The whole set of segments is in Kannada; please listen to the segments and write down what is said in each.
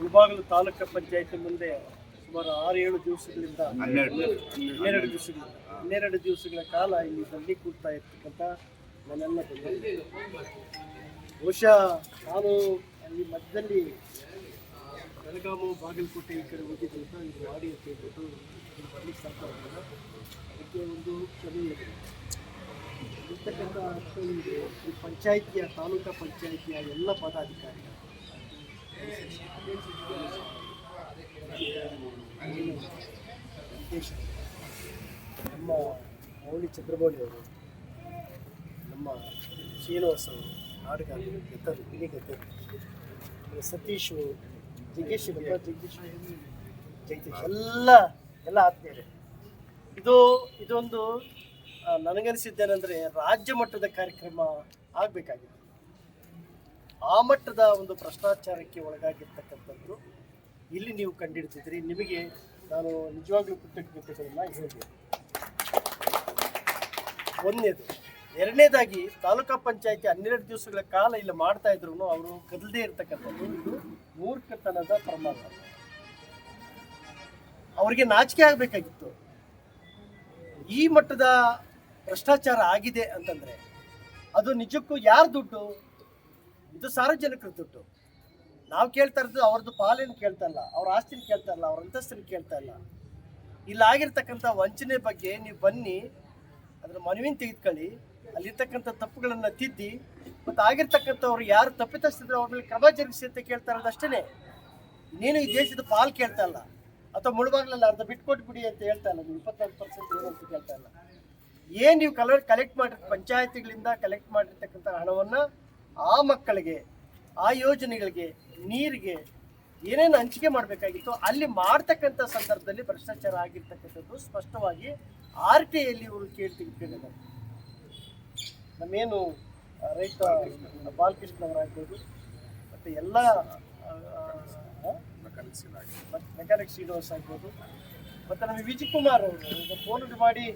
ಮುಳಬಾಗಿಲು ತಾಲೂಕು ಪಂಚಾಯತಿ ಮುಂದೆ ಸುಮಾರು ಆರು ಏಳು ದಿವಸಗಳಿಂದ ಹನ್ನೆರಡು. ದಿವಸಗಳು ಹನ್ನೆರಡು ದಿವಸಗಳ ಕಾಲ ಇಲ್ಲಿ ದಲ್ಲಿ ಕೂಡ್ತಾ ಇರ್ತಕ್ಕಂಥ ನನ್ನೆಲ್ಲ. ಬಹುಶಃ ನಾನು ಈ ಮಧ್ಯದಲ್ಲಿ ಬೆಳಗಾಮು ಬಾಗಲಕೋಟೆ ಈ ಕಡೆ ಹೋಗಿದ್ದು ಅಂತ ಇದು ಮಾಡಿ ಅಂತ ಹೇಳ್ಬಿಟ್ಟು ಬರ್ಲಿಕ್ಕೆ ಸಾಕಾಗಲಿಲ್ಲ ಅದಕ್ಕೆ ಒಂದು ಕ್ಷಮೆ ಇದೆ ಇರ್ತಕ್ಕಂಥ ಈ ಪಂಚಾಯಿತಿಯ ತಾಲೂಕಾ ಪಂಚಾಯಿತಿಯ ಎಲ್ಲ ಪದಾಧಿಕಾರಿಗಳು ನಮ್ಮ ಮೌಳಿ ಚಂದ್ರಮೌಳಿ ಅವರು ನಮ್ಮ ಶ್ರೀನಿವಾಸ್ ಅವರು ನಾಟಕ ಗೆದ್ದರು ಇಡೀ ಗೆದ್ದರು. ಸತೀಶ್ ಜಗದೀಶ್ ಎಲ್ಲ ಎಲ್ಲ ಆತ್ಮೀಯರೇ. ಇದು ಇದೊಂದು ನನಗನ್ಸಿದ್ದೇನೆಂದ್ರೆ ರಾಜ್ಯ ಮಟ್ಟದ ಕಾರ್ಯಕ್ರಮ ಆಗಬೇಕಾಗಿದೆ ಆ ಮಟ್ಟದ ಒಂದು ಭ್ರಷ್ಟಾಚಾರಕ್ಕೆ ಒಳಗಾಗಿರ್ತಕ್ಕಂಥದ್ದು ಇಲ್ಲಿ ನೀವು ಕಂಡಿಡ್ತಿದ್ರಿ ನಿಮಗೆ ನಾನು ನಿಜವಾಗ್ಲೂ ಕೃತಜ್ಞತೆಗಳನ್ನ ಹೇಳಿದೆ ಒಂದನೇದು, ಎರಡನೇದಾಗಿ ತಾಲೂಕಾ ಪಂಚಾಯತಿ ಹನ್ನೆರಡು ದಿವಸಗಳ ಕಾಲ ಇಲ್ಲಿ ಮಾಡ್ತಾ ಇದ್ರು ಅವರು ಕದಲದೇ ಇರತಕ್ಕಂಥದ್ದು. ಇದು ಮೂರ್ಖತನದ ಪ್ರಮಾಣ. ಅವರಿಗೆ ನಾಚಿಕೆ ಆಗಬೇಕಾಗಿತ್ತು. ಈ ಮಟ್ಟದ ಭ್ರಷ್ಟಾಚಾರ ಆಗಿದೆ ಅಂತಂದ್ರೆ ಅದು ನಿಜಕ್ಕೂ ಯಾರ ದುಡ್ಡು? ಇದು ಸಾರ್ವಜನಿಕರ ದುಡ್ಡು. ನಾವು ಕೇಳ್ತಾ ಇರೋದು ಅವ್ರದ್ದು ಪಾಲೇನು ಕೇಳ್ತಾ ಇಲ್ಲ, ಅವ್ರ ಆಸ್ತಿನ ಕೇಳ್ತಾ ಇಲ್ಲ, ಅವ್ರ ಅಂತಸ್ತಿನ ಕೇಳ್ತಾ ಇಲ್ಲ. ಇಲ್ಲಿ ಆಗಿರ್ತಕ್ಕಂಥ ವಂಚನೆ ಬಗ್ಗೆ ನೀವು ಬನ್ನಿ, ಅದರ ಮನವಿನ ತೆಗೆದುಕೊಳ್ಳಿ. ಅಲ್ಲಿರ್ತಕ್ಕಂಥ ತಪ್ಪುಗಳನ್ನು ತಿದ್ದಿ, ಮತ್ತು ಆಗಿರ್ತಕ್ಕಂಥವ್ರು ಯಾರು ತಪ್ಪಿತಸ್ತಿದ್ರೆ ಅವ್ರ ಮೇಲೆ ಕ್ರಮ ಜರುಗಿಸಿ ಅಂತ ಕೇಳ್ತಾ ಇರೋದು ಅಷ್ಟೇ ನೀನು ಈ ದೇಶದ ಪಾಲ್ ಕೇಳ್ತಾ ಇಲ್ಲ, ಅಥವಾ ಮುಳುಬಾಗ್ಲಲ್ಲ ಅರ್ಧ ಬಿಟ್ಕೊಟ್ಟು ಬಿಡಿ ಅಂತ ಹೇಳ್ತಾ ಇಲ್ಲ, ನೀವು ಪರ್ಸೆಂಟ್ ಏನು ಅಂತ ಕೇಳ್ತಾ ಇಲ್ಲ. ಏನು ನೀವು ಕಲೆಕ್ಟ್ ಮಾಡಿರ್ತ ಪಂಚಾಯತಿಗಳಿಂದ ಕಲೆಕ್ಟ್ ಮಾಡಿರ್ತಕ್ಕಂಥ ಹಣವನ್ನು ಆ ಮಕ್ಕಳಿಗೆ, ಆ ಯೋಜನೆಗಳಿಗೆ ನೀರಿಗೆ ಏನೇನು ಹಂಚಿಕೆ ಮಾಡಬೇಕಾಗಿತ್ತು ಅಲ್ಲಿ ಮಾಡ್ತಕ್ಕಂಥ ಸಂದರ್ಭದಲ್ಲಿ ಭ್ರಷ್ಟಾಚಾರ ಆಗಿರ್ತಕ್ಕಂಥದ್ದು ಸ್ಪಷ್ಟವಾಗಿ ಆರ್ ಟಿ ಐಲಿ ಇವರು ಕೇಳಿ ತೆಗೆದುಕೊಂಡಿದ್ದಾರೆ ನಮ್ಮೇನು ರೈತ ಬಾಲಕೃಷ್ಣ ಅವರಾಗ್ಬೋದು ಮತ್ತು ಎಲ್ಲ ಮೆಕ್ಯಾನಿಕ್ ಶ್ರೀನಿವಾಸ್ ಆಗ್ಬೋದು, ಮತ್ತು ನಮಗೆ ವಿಜಯ್ ಕುಮಾರ್ ಅವರು ಫೋನ್ ಮಾಡಿ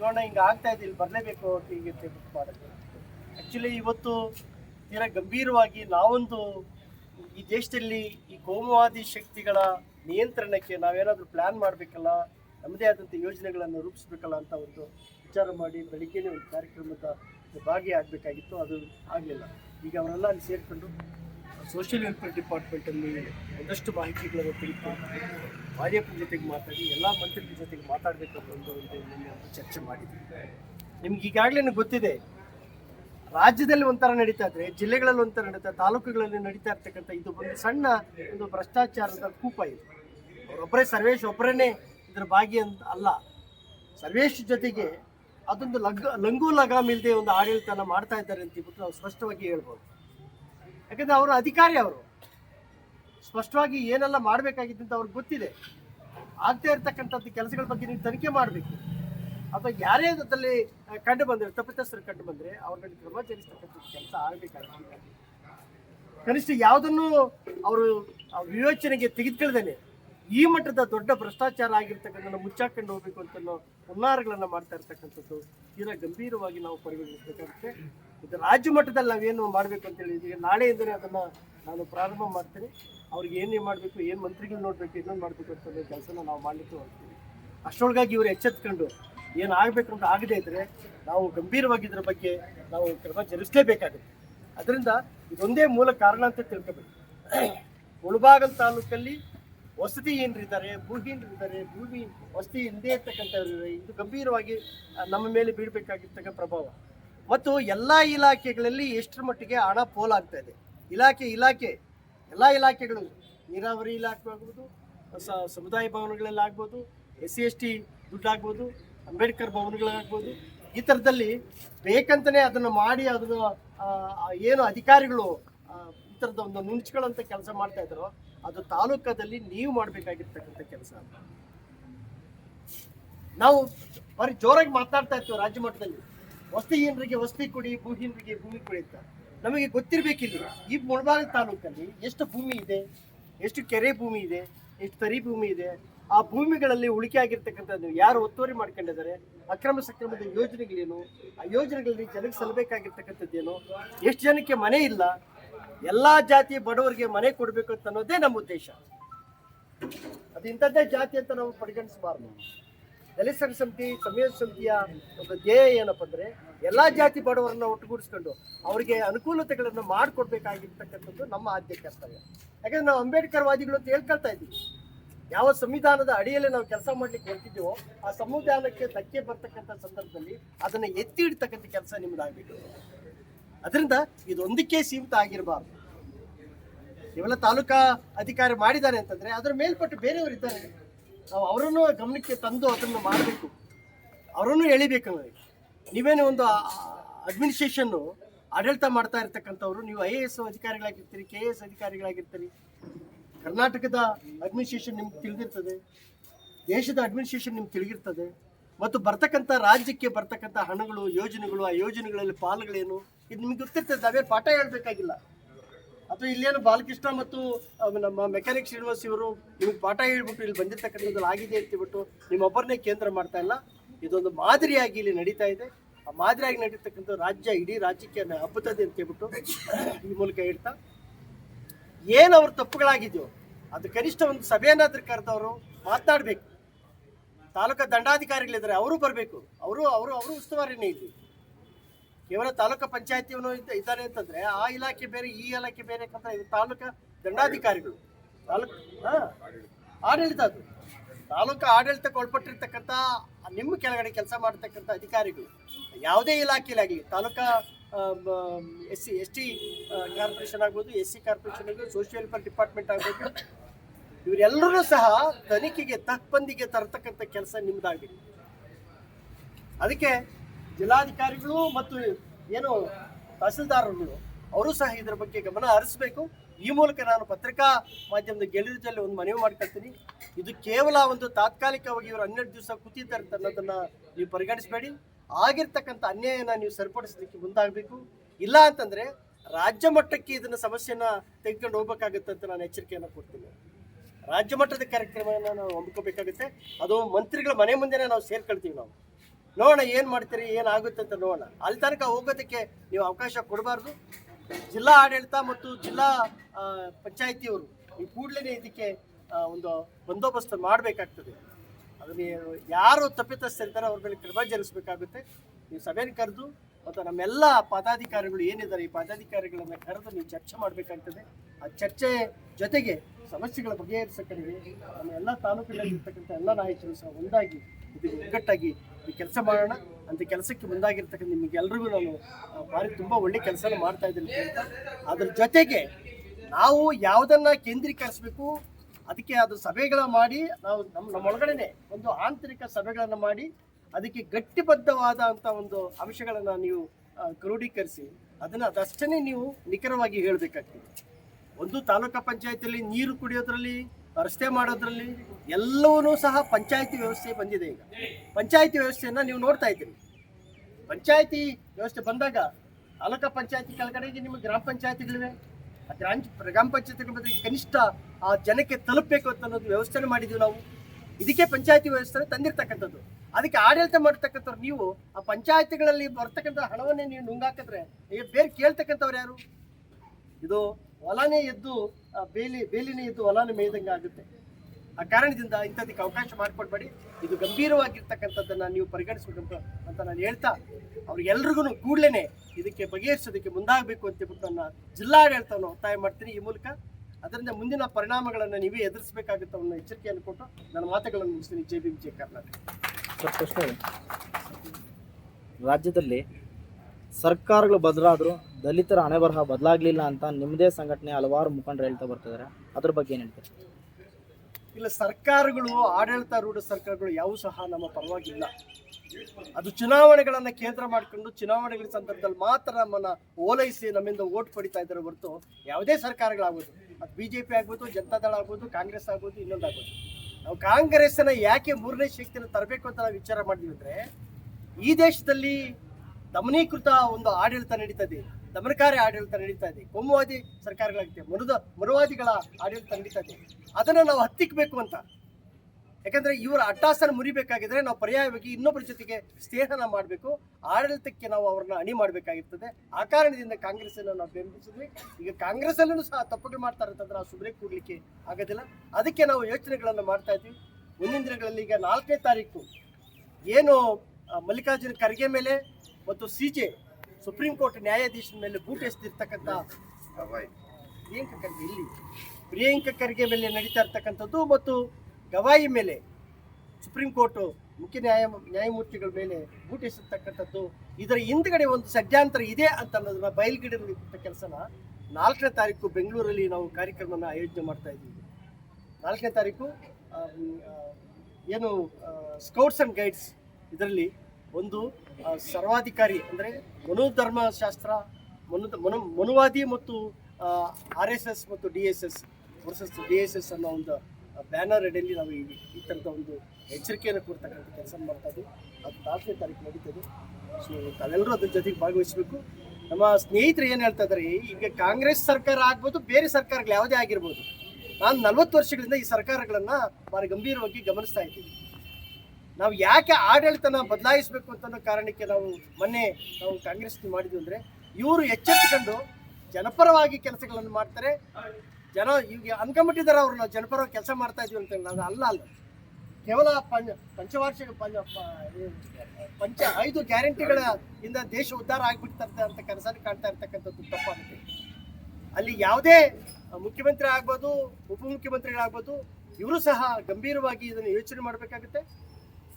ನೋಡೋಣ, ಹಿಂಗೆ ಆಗ್ತಾ ಇದೆ, ಇಲ್ಲಿ ಬರಲೇಬೇಕು ಹೀಗೆ ಮಾಡೋದು ಆ್ಯಕ್ಚುಲಿ ಇವತ್ತು ತೀರಾ ಗಂಭೀರವಾಗಿ ನಾವೊಂದು ಈ ದೇಶದಲ್ಲಿ ಈ ಕೋಮುವಾದಿ ಶಕ್ತಿಗಳ ನಿಯಂತ್ರಣಕ್ಕೆ ನಾವೇನಾದರೂ ಪ್ಲ್ಯಾನ್ ಮಾಡಬೇಕಲ್ಲ ನಮ್ಮದೇ ಆದಂಥ ಯೋಜನೆಗಳನ್ನು ರೂಪಿಸ್ಬೇಕಲ್ಲ ಅಂತ ಒಂದು ವಿಚಾರ ಮಾಡಿ ಬೆಳಿಗ್ಗೆನೇ ಒಂದು ಕಾರ್ಯಕ್ರಮದ ಭಾಗಿಯಾಗಬೇಕಾಗಿತ್ತು, ಅದು ಆಗಲಿಲ್ಲ. ಈಗ ಅವರೆಲ್ಲ ಅಲ್ಲಿ ಸೇರಿಕೊಂಡು ಸೋಷಿಯಲ್ ವೆಲ್ಫೇರ್ ಡಿಪಾರ್ಟ್ಮೆಂಟಲ್ಲಿ ಒಂದಷ್ಟು ಮಾಹಿತಿಗಳನ್ನು ತಿಳ್ಕೊಂಡು ಭಾಜಪದ ಜೊತೆಗೆ ಮಾತಾಡಿ, ಎಲ್ಲ ಮಂತ್ರಿಗಳ ಜೊತೆಗೆ ಮಾತಾಡಬೇಕು ಒಂದು ಒಂದು ಚರ್ಚೆ ಮಾಡಿದ್ವಿ. ನಿಮ್ಗೆ ಈಗಾಗಲೇ ಗೊತ್ತಿದೆ ರಾಜ್ಯದಲ್ಲಿ ಒಂಥರ ನಡೀತಾ ಇದ್ರೆ, ಜಿಲ್ಲೆಗಳಲ್ಲಿ ಒಂಥರ ನಡೀತಾ ತಾಲೂಕುಗಳಲ್ಲಿ ನಡೀತಾ ಇರ್ತಕ್ಕಂಥ ಇದು ಒಂದು ಸಣ್ಣ ಒಂದು ಭ್ರಷ್ಟಾಚಾರದ ಕೂಪ ಇದು. ಅವರೊಬ್ಬರೇ ಸರ್ವೇಶ್ ಒಬ್ಬರೇ ಇದ್ರ ಭಾಗಿ ಅಂತ ಅಲ್ಲ. ಸರ್ವೇಶ್ ಜೊತೆಗೆ ಅದೊಂದು ಲಗ್, ಲಂಗು ಲಗಾಮ್ ಇಲ್ಲದೆ ಒಂದು ಆಡಳಿತನ ಮಾಡ್ತಾ ಇದ್ದಾರೆ ಅಂತ ನಾವು ಸ್ಪಷ್ಟವಾಗಿ ಹೇಳ್ಬೋದು. ಯಾಕಂದ್ರೆ ಅವರು ಅಧಿಕಾರಿ ಅವರು. ಸ್ಪಷ್ಟವಾಗಿ ಏನೆಲ್ಲ ಮಾಡಬೇಕಾಗಿತ್ತು ಅಂತ ಅವ್ರಿಗೆ ಗೊತ್ತಿದೆ. ಆಗ್ತಾ ಇರ್ತಕ್ಕಂಥದ್ದು ಕೆಲಸಗಳ ಬಗ್ಗೆ ನೀವು ತನಿಖೆ ಮಾಡಬೇಕು. ಅಥವಾ ಯಾರೇ ಅದರಲ್ಲಿ ಕಂಡು ಬಂದರೆ, ತಪ್ಪಿತಸ್ಥರು ಕಂಡು ಬಂದರೆ ಅವ್ರ ಮೇಲೆ ಕ್ರಮ ಜರುಗಿಸ್ತಕ್ಕಂಥ ಕೆಲಸ ಆಗಬೇಕಾಗಿದೆ ಕನಿಷ್ಠ ಯಾವುದನ್ನು ಅವರು ವಿವೇಚನೆಗೆ ತೆಗೆದುಕೊಳ್ಳದೇನೆ. ಈ ಮಟ್ಟದ ದೊಡ್ಡ ಭ್ರಷ್ಟಾಚಾರ ಆಗಿರ್ತಕ್ಕಂಥ ಮುಚ್ಚಾಕೊಂಡು ಹೋಗ್ಬೇಕು ಅಂತ ಹುನ್ನಾರಗಳನ್ನು ಮಾಡ್ತಾ ಇರ್ತಕ್ಕಂಥದ್ದು ತೀರಾ ಗಂಭೀರವಾಗಿ ನಾವು ಪರಿಗಣಿಸಬೇಕಾಗುತ್ತೆ. ಇದು ರಾಜ್ಯ ಮಟ್ಟದಲ್ಲಿ ನಾವೇನು ಮಾಡಬೇಕು ಅಂತ ಹೇಳಿದ್ವಿ ನಾಳೆಯಿಂದಲೇ ಅದನ್ನು ನಾನು ಪ್ರಾರಂಭ ಮಾಡ್ತೀನಿ. ಅವ್ರಿಗೆ ಏನೇ ಮಾಡಬೇಕು, ಏನು ಮಂತ್ರಿಗಳು ನೋಡಬೇಕು ಏನೇನು ಮಾಡಬೇಕು ಅಂತ ಕೆಲಸನ ನಾವು ಮಾಡಲಿಕ್ಕೆ ಹೋಗ್ತೀವಿ ಅಷ್ಟರೊಳಗಾಗಿ ಇವರು ಎಚ್ಚೆತ್ಕೊಂಡು ಏನು ಆಗಬೇಕು ಅಂತ ಆಗದೇ ಇದ್ದರೆ ನಾವು ಗಂಭೀರವಾಗಿ ಇದ್ರ ಬಗ್ಗೆ ನಾವು ಕ್ರಮ ಜರುಗಿಸಲೇಬೇಕಾಗುತ್ತೆ. ಅದರಿಂದ ಇದೊಂದೇ ಮೂಲ ಕಾರಣ ಅಂತ ತಿಳ್ಕೊಬೇಕು. ಮುಳಬಾಗಲ್ ತಾಲೂಕಲ್ಲಿ ವಸತಿ ಏನರಿದ್ದಾರೆ ಭೂಹೀನರಿದ್ದಾರೆ ಭೂಮಿ ವಸತಿ ಇಲ್ಲದೇ ಇರ್ತಕ್ಕಂಥವ್ರು ಇದು ಗಂಭೀರವಾಗಿ ನಮ್ಮ ಮೇಲೆ ಬೀಳಬೇಕಾಗಿರ್ತಕ್ಕಂಥ ಪ್ರಭಾವ. ಮತ್ತು ಎಲ್ಲ ಇಲಾಖೆಗಳಲ್ಲಿ ಎಷ್ಟರ ಮಟ್ಟಿಗೆ ಹಣ ಪೋಲಾಗ್ತಾ ಇದೆ. ಇಲಾಖೆ ಇಲಾಖೆ, ಎಲ್ಲ ಇಲಾಖೆಗಳು, ನೀರಾವರಿ ಇಲಾಖೆ ಆಗ್ಬೋದು ಸಮುದಾಯ ಭವನಗಳಲ್ಲಿ ಆಗ್ಬೋದು, ಎಸ್ ಸಿ, ಎಸ್ ಟಿ ದುಡ್ಡು ಆಗ್ಬೋದು ಅಂಬೇಡ್ಕರ್ ಭವನಗಳಾಗ್ಬೋದು, ಈ ಥರದಲ್ಲಿ ಬೇಕಂತಲೇ ಅದನ್ನು ಮಾಡಿ ಅದನ್ನು ಏನು ಅಧಿಕಾರಿಗಳು ಈ ಥರದ ಒಂದು ನುಣುಚ್ಕೊಳ್ಳೋಂಥ ಕೆಲಸ ಮಾಡ್ತಾ ಇದ್ರು, ಅದು ತಾಲೂಕದಲ್ಲಿ ನೀವು ಮಾಡಬೇಕಾಗಿರ್ತಕ್ಕಂಥ ಕೆಲಸ ನಾವು ಬರೀ ಜೋರಾಗಿ ಮಾತಾಡ್ತಾ ಇರ್ತೀವಿ ರಾಜ್ಯ ಮಟ್ಟದಲ್ಲಿ. ವಸ್ತಿಹೀನರಿಗೆ ವಸ್ತಿ ಕೊಡಿ ಭೂಹೀನರಿಗೆ ಭೂಮಿ ಕೊಡಿ ಅಂತ. ನಮಗೆ ಗೊತ್ತಿರಬೇಕಿಲ್ಲ, ಈ ಮುಳಬಾಗ ತಾಲೂಕಲ್ಲಿ ಎಷ್ಟು ಭೂಮಿ ಇದೆ, ಎಷ್ಟು ಕೆರೆ ಭೂಮಿ ಇದೆ, ಎಷ್ಟು ತರಿ ಭೂಮಿ ಇದೆ ಆ ಭೂಮಿಗಳಲ್ಲಿ ಉಳಿಕೆ ಆಗಿರ್ತಕ್ಕಂಥದ್ದು ಯಾರು ಒತ್ತುವರಿ ಮಾಡ್ಕೊಂಡಿದ್ದಾರೆ? ಅಕ್ರಮ ಸಕ್ರಮದ ಯೋಜನೆಗಳೇನು? ಆ ಯೋಜನೆಗಳಲ್ಲಿ ಜನಕ್ಕೆ ಸಲ್ಲಬೇಕಾಗಿರ್ತಕ್ಕಂಥದ್ದೇನು? ಎಷ್ಟು ಜನಕ್ಕೆ ಮನೆ ಇಲ್ಲ? ಎಲ್ಲ ಜಾತಿ ಬಡವರಿಗೆ ಮನೆ ಕೊಡಬೇಕು ಅಂತ ಅನ್ನೋದೇ ನಮ್ಮ ಉದ್ದೇಶ. ಅದು ಇಂಥದ್ದೇ ಜಾತಿ ಅಂತ ನಾವು ಪರಿಗಣಿಸಬಾರ್ದು. ದಲಿತ ಸಂಘ ಸಮಿತಿ ಸಂಯೋಜಕ ಸಮಿತಿಯ ಒಂದು ಧ್ಯೇಯ ಏನಪ್ಪ ಅಂದರೆ, ಎಲ್ಲ ಜಾತಿ ಬಡವರನ್ನ ಒಟ್ಟುಗೂಡಿಸ್ಕೊಂಡು ಅವರಿಗೆ ಅನುಕೂಲತೆಗಳನ್ನು ಮಾಡಿಕೊಡ್ಬೇಕಾಗಿರ್ತಕ್ಕಂಥದ್ದು ನಮ್ಮ ಆದ್ಯ ಕರ್ತವ್ಯ. ಯಾಕಂದ್ರೆ ನಾವು ಅಂಬೇಡ್ಕರ್ ವಾದಿಗಳು ಅಂತ ಹೇಳ್ಕೊಳ್ತಾ ಇದ್ದೀವಿ. ಯಾವ ಸಂವಿಧಾನದ ಅಡಿಯಲ್ಲಿ ನಾವು ಕೆಲಸ ಮಾಡ್ಲಿಕ್ಕೆ ಹೊರಟಿದ್ದೀವೋ ಆ ಸಂವಿಧಾನಕ್ಕೆ ಧಕ್ಕೆ ಬರ್ತಕ್ಕಂತ ಸಂದರ್ಭದಲ್ಲಿ ಅದನ್ನ ಎತ್ತಿ ಇಡ್ತಕ್ಕಂಥ ಕೆಲಸ ನಿಮ್ದಾಗಬೇಕು ಅದರಿಂದ ಇದೊಂದಕ್ಕೆ ಸೀಮಿತ ಆಗಿರಬಾರ್ದು. ಕೇವಲ ತಾಲೂಕಾ ಅಧಿಕಾರಿ ಮಾಡಿದ್ದಾರೆ ಅಂತಂದ್ರೆ ಅದರ ಮೇಲ್ಪಟ್ಟು ಬೇರೆಯವರು ಇದ್ದಾರೆ. ನಾವು ಅವರನ್ನು ಗಮನಕ್ಕೆ ತಂದು ಅದನ್ನು ಮಾಡಬೇಕು. ಅವರನ್ನು ಎಳಿಬೇಕು ನೀವೇನು ಒಂದು ಅಡ್ಮಿನಿಸ್ಟ್ರೇಷನ್ನು ಆಡಳಿತ ಮಾಡ್ತಾ ಇರ್ತಕ್ಕಂಥವ್ರು, ನೀವು ಐ ಎ ಎಸ್ ಅಧಿಕಾರಿಗಳಾಗಿರ್ತೀರಿ, ಕೆ ಎ ಎಸ್ ಅಧಿಕಾರಿಗಳಾಗಿರ್ತೀರಿ ಕರ್ನಾಟಕದ ಅಡ್ಮಿನಿಸ್ಟ್ರೇಷನ್ ನಿಮ್ಗೆ ತಿಳಿದಿರ್ತದೆ, ದೇಶದ ಅಡ್ಮಿನಿಸ್ಟ್ರೇಷನ್ ನಿಮ್ಗೆ ತಿಳಿದಿರ್ತದೆ, ಮತ್ತು ಬರ್ತಕ್ಕಂಥ ರಾಜ್ಯಕ್ಕೆ ಬರ್ತಕ್ಕಂಥ ಹಣಗಳು, ಯೋಜನೆಗಳು, ಆ ಯೋಜನೆಗಳಲ್ಲಿ ಪಾಲುಗಳೇನು, ಇದು ನಿಮ್ಗೆ ಗೊತ್ತಿರ್ತದೆ ಅವೇ ಪಾಠ ಹೇಳಬೇಕಾಗಿಲ್ಲ. ಅಥವಾ ಇಲ್ಲೇನು ಬಾಲಕೃಷ್ಣ ಮತ್ತು ನಮ್ಮ ಮೆಕ್ಯಾನಿಕ್ ಶ್ರೀನಿವಾಸ್ ಇವರು ನಿಮ್ಗೆ ಪಾಠ ಹೇಳ್ಬಿಟ್ಟು ಇಲ್ಲಿ ಬಂದಿರ್ತಕ್ಕಂಥದ್ದು ಆಗಿದೆ ಅಂತ ಹೇಳ್ಬಿಟ್ಟು ನಿಮ್ಮೊಬ್ಬರನ್ನೇ ಕೇಂದ್ರ ಮಾಡ್ತಾ ಇಲ್ಲ. ಇದೊಂದು ಮಾದರಿಯಾಗಿ ಇಲ್ಲಿ ನಡೀತಾ ಇದೆ. ಆ ಮಾದರಿಯಾಗಿ ನಡೀತಕ್ಕಂಥ ರಾಜ್ಯ ಇಡೀ ರಾಜ್ಯಕ್ಕೆ ಹಬ್ಬುತ್ತದೆ ಅಂತ ಹೇಳ್ಬಿಟ್ಟು ಈ ಮೂಲಕ ಹೇಳ್ತಾ ಏನು ಅವ್ರ ತಪ್ಪುಗಳಾಗಿದೆಯೋ, ಅದು ಕನಿಷ್ಠ ಒಂದು ಸಭೆಯನ್ನಾದ್ರೂ ಕರೆದವರು ಮಾತನಾಡಬೇಕು. ತಾಲೂಕಾ ದಂಡಾಧಿಕಾರಿಗಳಿದ್ದಾರೆ ಅವರು ಬರಬೇಕು. ಅವರು ಅವರು ಅವರು ಉಸ್ತುವಾರಿನೇ ಇಲ್ಲಿ. ಕೇವಲ ತಾಲೂಕು ಪಂಚಾಯತಿಯವನು ಇದ್ದ- ಇದ್ದಾರೆ ಅಂತಂದ್ರೆ ಆ ಇಲಾಖೆ ಬೇರೆ, ಈ ಇಲಾಖೆ ಬೇರೆ ಯಾಕಂದ್ರೆ ಇದು ತಾಲೂಕು ದಂಡಾಧಿಕಾರಿಗಳು. ತಾಲೂಕು ಆಡಳಿತ ಅದು. ತಾಲೂಕು ಆಡಳಿತಕ್ಕೆ ಒಳಪಟ್ಟಿರ್ತಕ್ಕಂಥ, ನಿಮ್ಮ ಕೆಳಗಡೆ ಕೆಲಸ ಮಾಡ್ತಕ್ಕಂಥ ಅಧಿಕಾರಿಗಳು. ಯಾವುದೇ ಇಲಾಖೆಲಾಗಲಿ taluka S C S T corporation ಆಗ್ಬೋದು ಎಸ್ ಸಿ ಕಾರ್ಪೊರೇಷನ್ ಆಗ್ಬೋದು ಸೋಷಿಯಲ್ ವೆಲ್ಫೇರ್ ಡಿಪಾರ್ಟ್ಮೆಂಟ್ ಆಗ್ಬೋದು. ಇವರೆಲ್ಲರೂ ಸಹ ತನಿಖೆಗೆ, ತಕ್ಕಂದಿಗೆ ತರತಕ್ಕಂಥ ಕೆಲಸ ನಿಮ್ಮದಾಗಿದೆ ಅದಕ್ಕೆ ಜಿಲ್ಲಾಧಿಕಾರಿಗಳು ಮತ್ತು ಏನು ತಹಸೀಲ್ದಾರರುಗಳು, ಅವರು ಸಹ ಇದರ ಬಗ್ಗೆ ಗಮನ ಹರಿಸಬೇಕು. ಈ ಮೂಲಕ ನಾನು ಪತ್ರಿಕಾ ಮಾಧ್ಯಮದ ಗೆಳೆಯರಲ್ಲಿ ಒಂದು ಮನವಿ ಮಾಡ್ಕೊಳ್ತೀನಿ. ಇದು ಕೇವಲ ಒಂದು ತಾತ್ಕಾಲಿಕವಾಗಿ ಇವರು ಹನ್ನೆರಡು ದಿವಸ ಕೂತಿದ್ದಾರೆ ಅನ್ನೋದನ್ನ ನೀವು ಪರಿಗಣಿಸಬೇಡಿ. ಆಗಿರ್ತಕ್ಕಂಥ ಅನ್ಯಾಯನ ನೀವು ಸರಿಪಡಿಸಲಿಕ್ಕೆ ಮುಂದಾಗಬೇಕು. ಇಲ್ಲ ಅಂತಂದರೆ ರಾಜ್ಯ ಮಟ್ಟಕ್ಕೆ ಇದನ್ನು ಸಮಸ್ಯೆನ ತೆಗೆದುಕೊಂಡು ಹೋಗ್ಬೇಕಾಗುತ್ತೆ ಅಂತ ನಾನು ಎಚ್ಚರಿಕೆಯನ್ನು ಕೊಡ್ತೀನಿ. ರಾಜ್ಯ ಮಟ್ಟದ ಕಾರ್ಯಕ್ರಮವನ್ನು ನಾವು ಹಮ್ಮಿಕೋಬೇಕಾಗುತ್ತೆ. ಅದು ಮಂತ್ರಿಗಳ ಮನೆ ಮುಂದೆನೇ ನಾವು ಸೇರ್ಕೊಳ್ತೀವಿ ನಾವು. ನೋಡೋಣ ಏನು ಮಾಡ್ತೀರಿ ಏನಾಗುತ್ತೆ ಅಂತ ನೋಡೋಣ. ಅಲ್ಲಿ ತನಕ ಹೋಗೋದಕ್ಕೆ ನೀವು ಅವಕಾಶ ಕೊಡಬಾರ್ದು. ಜಿಲ್ಲಾ ಆಡಳಿತ ಮತ್ತು ಜಿಲ್ಲಾ ಪಂಚಾಯಿತಿಯವರು ಈ ಕೂಡಲೇ ಇದಕ್ಕೆ ಒಂದು ಬಂದೋಬಸ್ತ್ ಮಾಡಬೇಕಾಗ್ತದೆ. ಅದನ್ನ ಯಾರು ತಪ್ಪಿತಸ್ಥರಿದ್ದಾರೆ, ಅವ್ರ ಮೇಲೆ ಕ್ರಮ ಜರುಗಿಸಬೇಕಾಗುತ್ತೆ. ನೀವು ಸಭೆಯನ್ನು ಕರೆದು ಮತ್ತು ನಮ್ಮೆಲ್ಲ ಪದಾಧಿಕಾರಿಗಳು ಏನಿದ್ದಾರೆ, ಈ ಪದಾಧಿಕಾರಿಗಳನ್ನ ಕರೆದು ನೀವು ಚರ್ಚೆ ಮಾಡಬೇಕಾಗ್ತದೆ. ಆ ಚರ್ಚೆ ಜೊತೆಗೆ ಸಮಸ್ಯೆಗಳ ಬಗೆಹರಿಸಕ್ಕೆ ನಮ್ಮ ಎಲ್ಲ ತಾಲೂಕಿನಲ್ಲಿ ಇರ್ತಕ್ಕಂಥ ಎಲ್ಲ ನಾಯಕರು ಸಹ ಒಂದಾಗಿ ಇದಕ್ಕೆ ಒಗ್ಗಟ್ಟಾಗಿ ಈ ಕೆಲಸ ಮಾಡೋಣ. ಅಂತ ಕೆಲಸಕ್ಕೆ ಮುಂದಾಗಿರ್ತಕ್ಕಂಥ ನಿಮಗೆಲ್ರಿಗೂ ನಾನು ಭಾರಿ ತುಂಬ ಒಳ್ಳೆ ಕೆಲಸನ ಮಾಡ್ತಾ ಇದ್ದೀನಿ ಅದ್ರ ಜೊತೆಗೆ ನಾವು ಯಾವುದನ್ನ ಕೇಂದ್ರೀಕರಿಸಬೇಕು ಅದಕ್ಕೆ ಅದು ಸಭೆಗಳ ಮಾಡಿ ನಾವು ನಮ್ಮ ನಮ್ಮೊಳಗಡೆನೆ ಒಂದು ಆಂತರಿಕ ಸಭೆಗಳನ್ನು ಮಾಡಿ ಅದಕ್ಕೆ ಗಟ್ಟಿಬದ್ಧವಾದ ಅಂತ ಒಂದು ಅಂಶಗಳನ್ನು ನೀವು ಕ್ರೋಢೀಕರಿಸಿ. ಅದನ್ನು ಅದಷ್ಟೇ ನೀವು ನಿಖರವಾಗಿ ಹೇಳಬೇಕಾಗ್ತದೆ. ಒಂದು ತಾಲೂಕಾ ಪಂಚಾಯತಿಯಲ್ಲಿ ನೀರು ಕುಡಿಯೋದ್ರಲ್ಲಿ, ರಸ್ತೆ ಮಾಡೋದ್ರಲ್ಲಿ ಎಲ್ಲವೂ ಸಹ ಪಂಚಾಯತಿ ವ್ಯವಸ್ಥೆ ಬಂದಿದೆ ಈಗ. ಪಂಚಾಯತಿ ವ್ಯವಸ್ಥೆಯನ್ನು ನೀವು ನೋಡ್ತಾ ಇದ್ದೀರಿ. ಪಂಚಾಯತಿ ವ್ಯವಸ್ಥೆ ಬಂದಾಗ ತಾಲೂಕಾ ಪಂಚಾಯತಿ ಕೆಳಗಡೆಗೆ ನಿಮ್ಮ ಗ್ರಾಮ ಪಂಚಾಯತಿಗಳಿವೆ. ಆ ಗ್ರಾಮ ಪಂಚಾಯತಿಗಳ ಕನಿಷ್ಠ ಆ ಜನಕ್ಕೆ ತಲುಪಬೇಕು ಅಂತ ಅನ್ನೋದು ವ್ಯವಸ್ಥೆ ಮಾಡಿದ್ವಿ ನಾವು. ಇದಕ್ಕೆ ಪಂಚಾಯತಿ ವ್ಯವಸ್ಥೆ ತಂದಿರ್ತಕ್ಕಂಥದ್ದು. ಅದಕ್ಕೆ ಆಡಳಿತ ಮಾಡ್ತಕ್ಕಂಥವ್ರು ನೀವು, ಆ ಪಂಚಾಯತಿಗಳಲ್ಲಿ ಬರ್ತಕ್ಕಂಥ ಹಣವನ್ನೇ ನೀವು ನುಂಗಾಕಿದ್ರೆ ಬೇರೆ ಕೇಳ್ತಕ್ಕಂಥವ್ರು ಯಾರು? ಇದು ಹೊಲನೇ ಎದ್ದು ಬೇಲಿ, ಬೇಲಿನೇ ಎದ್ದು ಹೊಲನೇ ಮೇಯ್ದಂಗೆ ಆಗುತ್ತೆ ಆ ಕಾರಣದಿಂದ ಇಂಥದಕ್ಕೆ ಅವಕಾಶ ಮಾಡಿಕೊಡ್ಬೇಡಿ. ಇದು ಗಂಭೀರವಾಗಿರ್ತಕ್ಕಂಥದ್ದನ್ನು ನೀವು ಪರಿಗಣಿಸಬೇಕಂತ ಅಂತ ನಾನು ಹೇಳ್ತಾ ಅವ್ರಿಗೆಲ್ರಿಗೂ ಕೂಡಲೇ ಇದಕ್ಕೆ ಬಗೆಹರಿಸೋದಕ್ಕೆ ಮುಂದಾಗಬೇಕು ಅಂತ ಹೇಳ್ಬಿಟ್ಟು ನನ್ನ ಜಿಲ್ಲಾಡಳಿತವನ್ನು ಒತ್ತಾಯ ಮಾಡ್ತೀನಿ ಈ ಮೂಲಕ. ಅದರಿಂದ ಮುಂದಿನ ಪರಿಣಾಮಗಳನ್ನು ನೀವೇ ಎದುರಿಸಬೇಕಾಗುತ್ತೆ ಅನ್ನೋ ಎಚ್ಚರಿಕೆಯನ್ನು ಕೊಟ್ಟು ನನ್ನ ಮಾತುಗಳನ್ನು ಮುಗಿಸ್ತೀನಿ. J B Vijaya Karnataka. ರಾಜ್ಯದಲ್ಲಿ ಸರ್ಕಾರಗಳು ಬದಲಾದರೂ ದಲಿತರ ಹಣೆ ಬರಹ ಬದಲಾಗಲಿಲ್ಲ ಅಂತ ನಿಮ್ಮದೇ ಸಂಘಟನೆ ಹಲವಾರು ಮುಖಂಡರು ಹೇಳ್ತಾ ಬರ್ತಿದ್ದಾರೆ. ಅದ್ರ ಬಗ್ಗೆ ಏನು ಹೇಳ್ತೀರಿ? ಇಲ್ಲ, ಸರ್ಕಾರಗಳು, ಆಡಳಿತಾರೂಢ ಸರ್ಕಾರಗಳು ಯಾವೂ ಸಹ ನಮ್ಮ ಪರವಾಗಿಲ್ಲ. ಅದು ಚುನಾವಣೆಗಳನ್ನು ಕೇಂದ್ರ ಮಾಡಿಕೊಂಡು ಚುನಾವಣೆಗಳ ಸಂದರ್ಭದಲ್ಲಿ ಮಾತ್ರ ನಮ್ಮನ್ನ ಓಲೈಸಿ ನಮ್ಮಿಂದ ಓಟ್ ಪಡಿತಾ ಇದ್ದಾರೆ ಹೊರತು ಯಾವುದೇ ಸರ್ಕಾರಗಳಾಗ್ಬೋದು. ಅದು ಬಿಜೆಪಿ ಆಗ್ಬೋದು ಜನತಾದಳ ಆಗ್ಬೋದು, ಕಾಂಗ್ರೆಸ್ ಆಗ್ಬೋದು ಇನ್ನೊಂದಾಗ್ಬೋದು ನಾವು ಕಾಂಗ್ರೆಸ್ನ ಯಾಕೆ ಮೂರನೇ ಶಕ್ತಿಯನ್ನು ತರಬೇಕು ಅಂತ ನಾವು ವಿಚಾರ ಮಾಡಿದ್ವಿ ಅಂದ್ರೆ, ಈ ದೇಶದಲ್ಲಿ ದಮನೀಕೃತ ಒಂದು ಆಡಳಿತ ನಡೀತಾ ಇದೆ. ದಮನಕಾರಿ ಆಡಳಿತ ನಡೀತಾ ಇದೆ. ಕೋಮುವಾದಿ ಸರ್ಕಾರಗಳಾಗಿದೆ ಮರುದ, ಮರುವಾದಿಗಳ ಆಡಳಿತ ನಡೀತಾ ಇದೆ. ಅದನ್ನು ನಾವು ಹತ್ತಿಕ್ಕಬೇಕು ಅಂತ. ಯಾಕಂದರೆ ಇವರ ಅಟ್ಟಾಸನ ಮುರಿಬೇಕಾಗಿದ್ರೆ ನಾವು ಪರ್ಯಾಯವಾಗಿ ಇನ್ನೊಬ್ಬರ ಜೊತೆಗೆ ಸ್ನೇಹನ ಮಾಡಬೇಕು. ಆಡಳಿತಕ್ಕೆ ನಾವು ಅವ್ರನ್ನ ಅಣಿ ಮಾಡಬೇಕಾಗಿರ್ತದೆ. ಆ ಕಾರಣದಿಂದ ಕಾಂಗ್ರೆಸ್ ಅನ್ನು ನಾವು ಬೆಂಬಲಿಸಿದ್ವಿ. ಈಗ ಕಾಂಗ್ರೆಸ್ ಅಲ್ಲೂ ಸಹ ತಪ್ಪುಗಳು ಮಾಡ್ತಾರೆ ಅಂತಂದ್ರೆ ಆ ಸುಮ್ಮನೆ ಕೂಡಲಿಕ್ಕೆ ಆಗೋದಿಲ್ಲ. ಅದಕ್ಕೆ ನಾವು ಯೋಚನೆಗಳನ್ನು ಮಾಡ್ತಾ ಇದ್ವಿ ಮುಂದಿನ ದಿನಗಳಲ್ಲಿ ಈಗ ನಾಲ್ಕನೇ ತಾರೀಕು. ಏನು ಮಲ್ಲಿಕಾರ್ಜುನ ಖರ್ಗೆ ಮೇಲೆ ಮತ್ತು ಸಿ ಜೆ ಸುಪ್ರೀಂ ಕೋರ್ಟ್ ನ್ಯಾಯಾಧೀಶನ ಮೇಲೆ ಗವಾಯಿ. ಪ್ರಿಯಾಂಕ ಖರ್ಗೆ ಇಲ್ಲಿ ಪ್ರಿಯಾಂಕ ಖರ್ಗೆ ಮೇಲೆ ನಡೀತಾ ಇರ್ತಕ್ಕಂಥದ್ದು ಮತ್ತು ಗವಾಯಿ ಮೇಲೆ ಸುಪ್ರೀಂ ಕೋರ್ಟ್ ಮುಖ್ಯ ನ್ಯಾಯ ನ್ಯಾಯಮೂರ್ತಿಗಳ ಮೇಲೆ ಬೂಟ್ ಎಸೆತಕ್ಕಂಥದ್ದು ಇದರ ಹಿಂದ್ಗಡೆ ಒಂದು ಸಜ್ಜಾಂತರ ಇದೆ ಅಂತ ಅನ್ನೋದನ್ನ ಬಯಲ್ಗಿಡಿರುವಂಥ ಕೆಲಸನ ನಾಲ್ಕನೇ ತಾರೀಕು ಬೆಂಗಳೂರಲ್ಲಿ ನಾವು ಕಾರ್ಯಕ್ರಮನ ಆಯೋಜನೆ ಮಾಡ್ತಾ ಇದ್ದೀವಿ. ನಾಲ್ಕನೇ ತಾರೀಕು ಏನು ಸ್ಕೌಟ್ಸ್ ಆ್ಯಂಡ್ ಗೈಡ್ಸ್ ಇದರಲ್ಲಿ ಒಂದು ಸರ್ವಾಧಿಕಾರಿ ಅಂದರೆ ಮನೋಧರ್ಮಶಾಸ್ತ್ರ ಮನು ಮನು ಮನುವಾದಿ ಮತ್ತು ಆರ್ ಎಸ್ ಎಸ್ ಮತ್ತು D S S versus D S S ಅನ್ನೋ ಒಂದು ಬ್ಯಾನರ್ ಅಡಿಯಲ್ಲಿ ನಾವು ಈ ಈ ಥರದ ಒಂದು ಎಚ್ಚರಿಕೆಯನ್ನು ಕೊಡ್ತಕ್ಕಂಥ ಕೆಲಸ ಮಾಡ್ತಾ ಇದ್ದೀವಿ ಅದು ನಾಲ್ಕನೇ ತಾರೀಕು ನಡೀತದೆ. ಸೊ ತಾವೆಲ್ಲರೂ ಅದ್ರ ಜೊತೆಗೆ ಭಾಗವಹಿಸಬೇಕು. ನಮ್ಮ ಸ್ನೇಹಿತರು ಏನು ಹೇಳ್ತಾ ಇದ್ದಾರೆ ಈಗ ಕಾಂಗ್ರೆಸ್ ಸರ್ಕಾರ ಆಗ್ಬೋದು, ಬೇರೆ ಸರ್ಕಾರಗಳು ಯಾವುದೇ ಆಗಿರ್ಬೋದು. ನಾನು ನಲವತ್ತು ವರ್ಷಗಳಿಂದ ಈ ಸರ್ಕಾರಗಳನ್ನು ಭಾರಿ ಗಂಭೀರವಾಗಿ ಗಮನಿಸ್ತಾ ಇದ್ದೀವಿ ನಾವು ಯಾಕೆ ಆಡಳಿತನ ಬದಲಾಯಿಸಬೇಕು ಅನ್ನೋ ಕಾರಣಕ್ಕೆ ನಾವು ಮೊನ್ನೆ ನಾವು ಕಾಂಗ್ರೆಸ್ ಮಾಡಿದ್ವಿ ಅಂದರೆ ಇವರು ಎಚ್ಚೆತ್ತುಕೊಂಡು ಜನಪರವಾಗಿ ಕೆಲಸಗಳನ್ನು ಮಾಡ್ತಾರೆ. ಜನ ಈಗ ಅನ್ಕೊಂಬಿಟ್ಟಿದ್ದಾರೆ ಅವರು, ನಾವು ಜನಪರವಾಗಿ ಕೆಲಸ ಮಾಡ್ತಾ ಇದೀವಿ ಅಂತ ನಾನು ಅಲ್ಲ ಅಲ್ಲ. ಕೇವಲ ಪಂಚ, ಪಂಚವಾರ್ಷಿಕ ಪಂಚ ಪಂಚ ಐದು ಗ್ಯಾರಂಟಿಗಳ ಇಂದ ದೇಶ ಉದ್ಧಾರ ಆಗ್ಬಿಡ್ತಾರೆ ಅಂತ ಕನಸಲ್ಲಿ ಕಾಣ್ತಾ ಇರ್ತಕ್ಕಂಥದ್ದು ತಪ್ಪಾಗುತ್ತೆ ಅಲ್ಲಿ ಯಾವುದೇ ಮುಖ್ಯಮಂತ್ರಿ ಆಗ್ಬೋದು, ಉಪಮುಖ್ಯಮಂತ್ರಿಗಳಾಗ್ಬೋದು, ಇವರು ಸಹ ಗಂಭೀರವಾಗಿ ಇದನ್ನು ಯೋಚನೆ ಮಾಡಬೇಕಾಗುತ್ತೆ.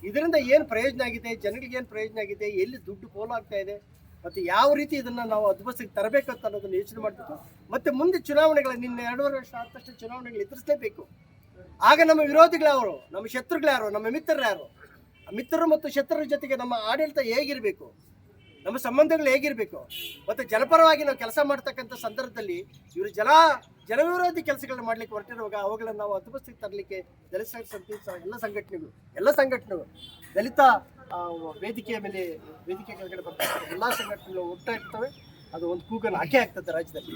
ಇದರಿಂದ ಏನು ಪ್ರಯೋಜನ ಆಗಿದೆ? ಜನಗಳಿಗೆ ಏನು ಪ್ರಯೋಜನ ಆಗಿದೆ? ಎಲ್ಲಿ ದುಡ್ಡು ಪೋಲಾಗ್ತಾ ಇದೆ? ಮತ್ತು ಯಾವ ರೀತಿ ಇದನ್ನು ನಾವು ಅದ್ಭುತಕ್ಕೆ ತರಬೇಕು ಅಂತ ಅನ್ನೋದನ್ನು ಯೋಚನೆ ಮಾಡಬೇಕು. ಮತ್ತು ಮುಂದೆ ಚುನಾವಣೆಗಳ, ನಿನ್ನೆ ಎರಡೂವರೆ ವರ್ಷ ಆದ ತಕ್ಷಣ ಚುನಾವಣೆಗಳು ಎದುರಿಸಲೇಬೇಕು. ಆಗ ನಮ್ಮ ವಿರೋಧಿಗಳು ಯಾರು? ನಮ್ಮ ಶತ್ರುಗಳು ಯಾರು? ನಮ್ಮ ಮಿತ್ರರು ಯಾರು? ಮಿತ್ರರು ಮತ್ತು ಶತ್ರುರ ಜೊತೆಗೆ ನಮ್ಮ ಆಡಳಿತ ಹೇಗಿರಬೇಕು? ನಮ್ಮ ಸಂಬಂಧಗಳು ಹೇಗಿರಬೇಕು? ಮತ್ತು ಜನಪರವಾಗಿ ನಾವು ಕೆಲಸ ಮಾಡ್ತಕ್ಕಂಥ ಸಂದರ್ಭದಲ್ಲಿ ಇವರು ಜಲ, ಜನವಿರೋಧಿ ಕೆಲಸಗಳನ್ನ ಮಾಡ್ಲಿಕ್ಕೆ ಹೊರಟಿರುವಾಗ ಅವುಗಳನ್ನು ನಾವು ಹದ್ದುಬಸ್ತಿಗೆ ತರಲಿಕ್ಕೆ ದಲಿತ ಸಮಿತಿ ಎಲ್ಲ ಸಂಘಟನೆಗಳು ಎಲ್ಲ ಸಂಘಟನೆಗಳು, ದಲಿತ ವೇದಿಕೆಯ ಮೇಲೆ ವೇದಿಕೆ ಕೆಳಗಡೆ ಬರ್ತಕ್ಕಂಥ ಎಲ್ಲ ಸಂಘಟನೆಗಳು ಒಟ್ಟಾಗಿರ್ತವೆ ಅದು ಒಂದು ಕೂಗನ್ನು ಹಾಕಿ ಆಗ್ತದೆ ರಾಜ್ಯದಲ್ಲಿ.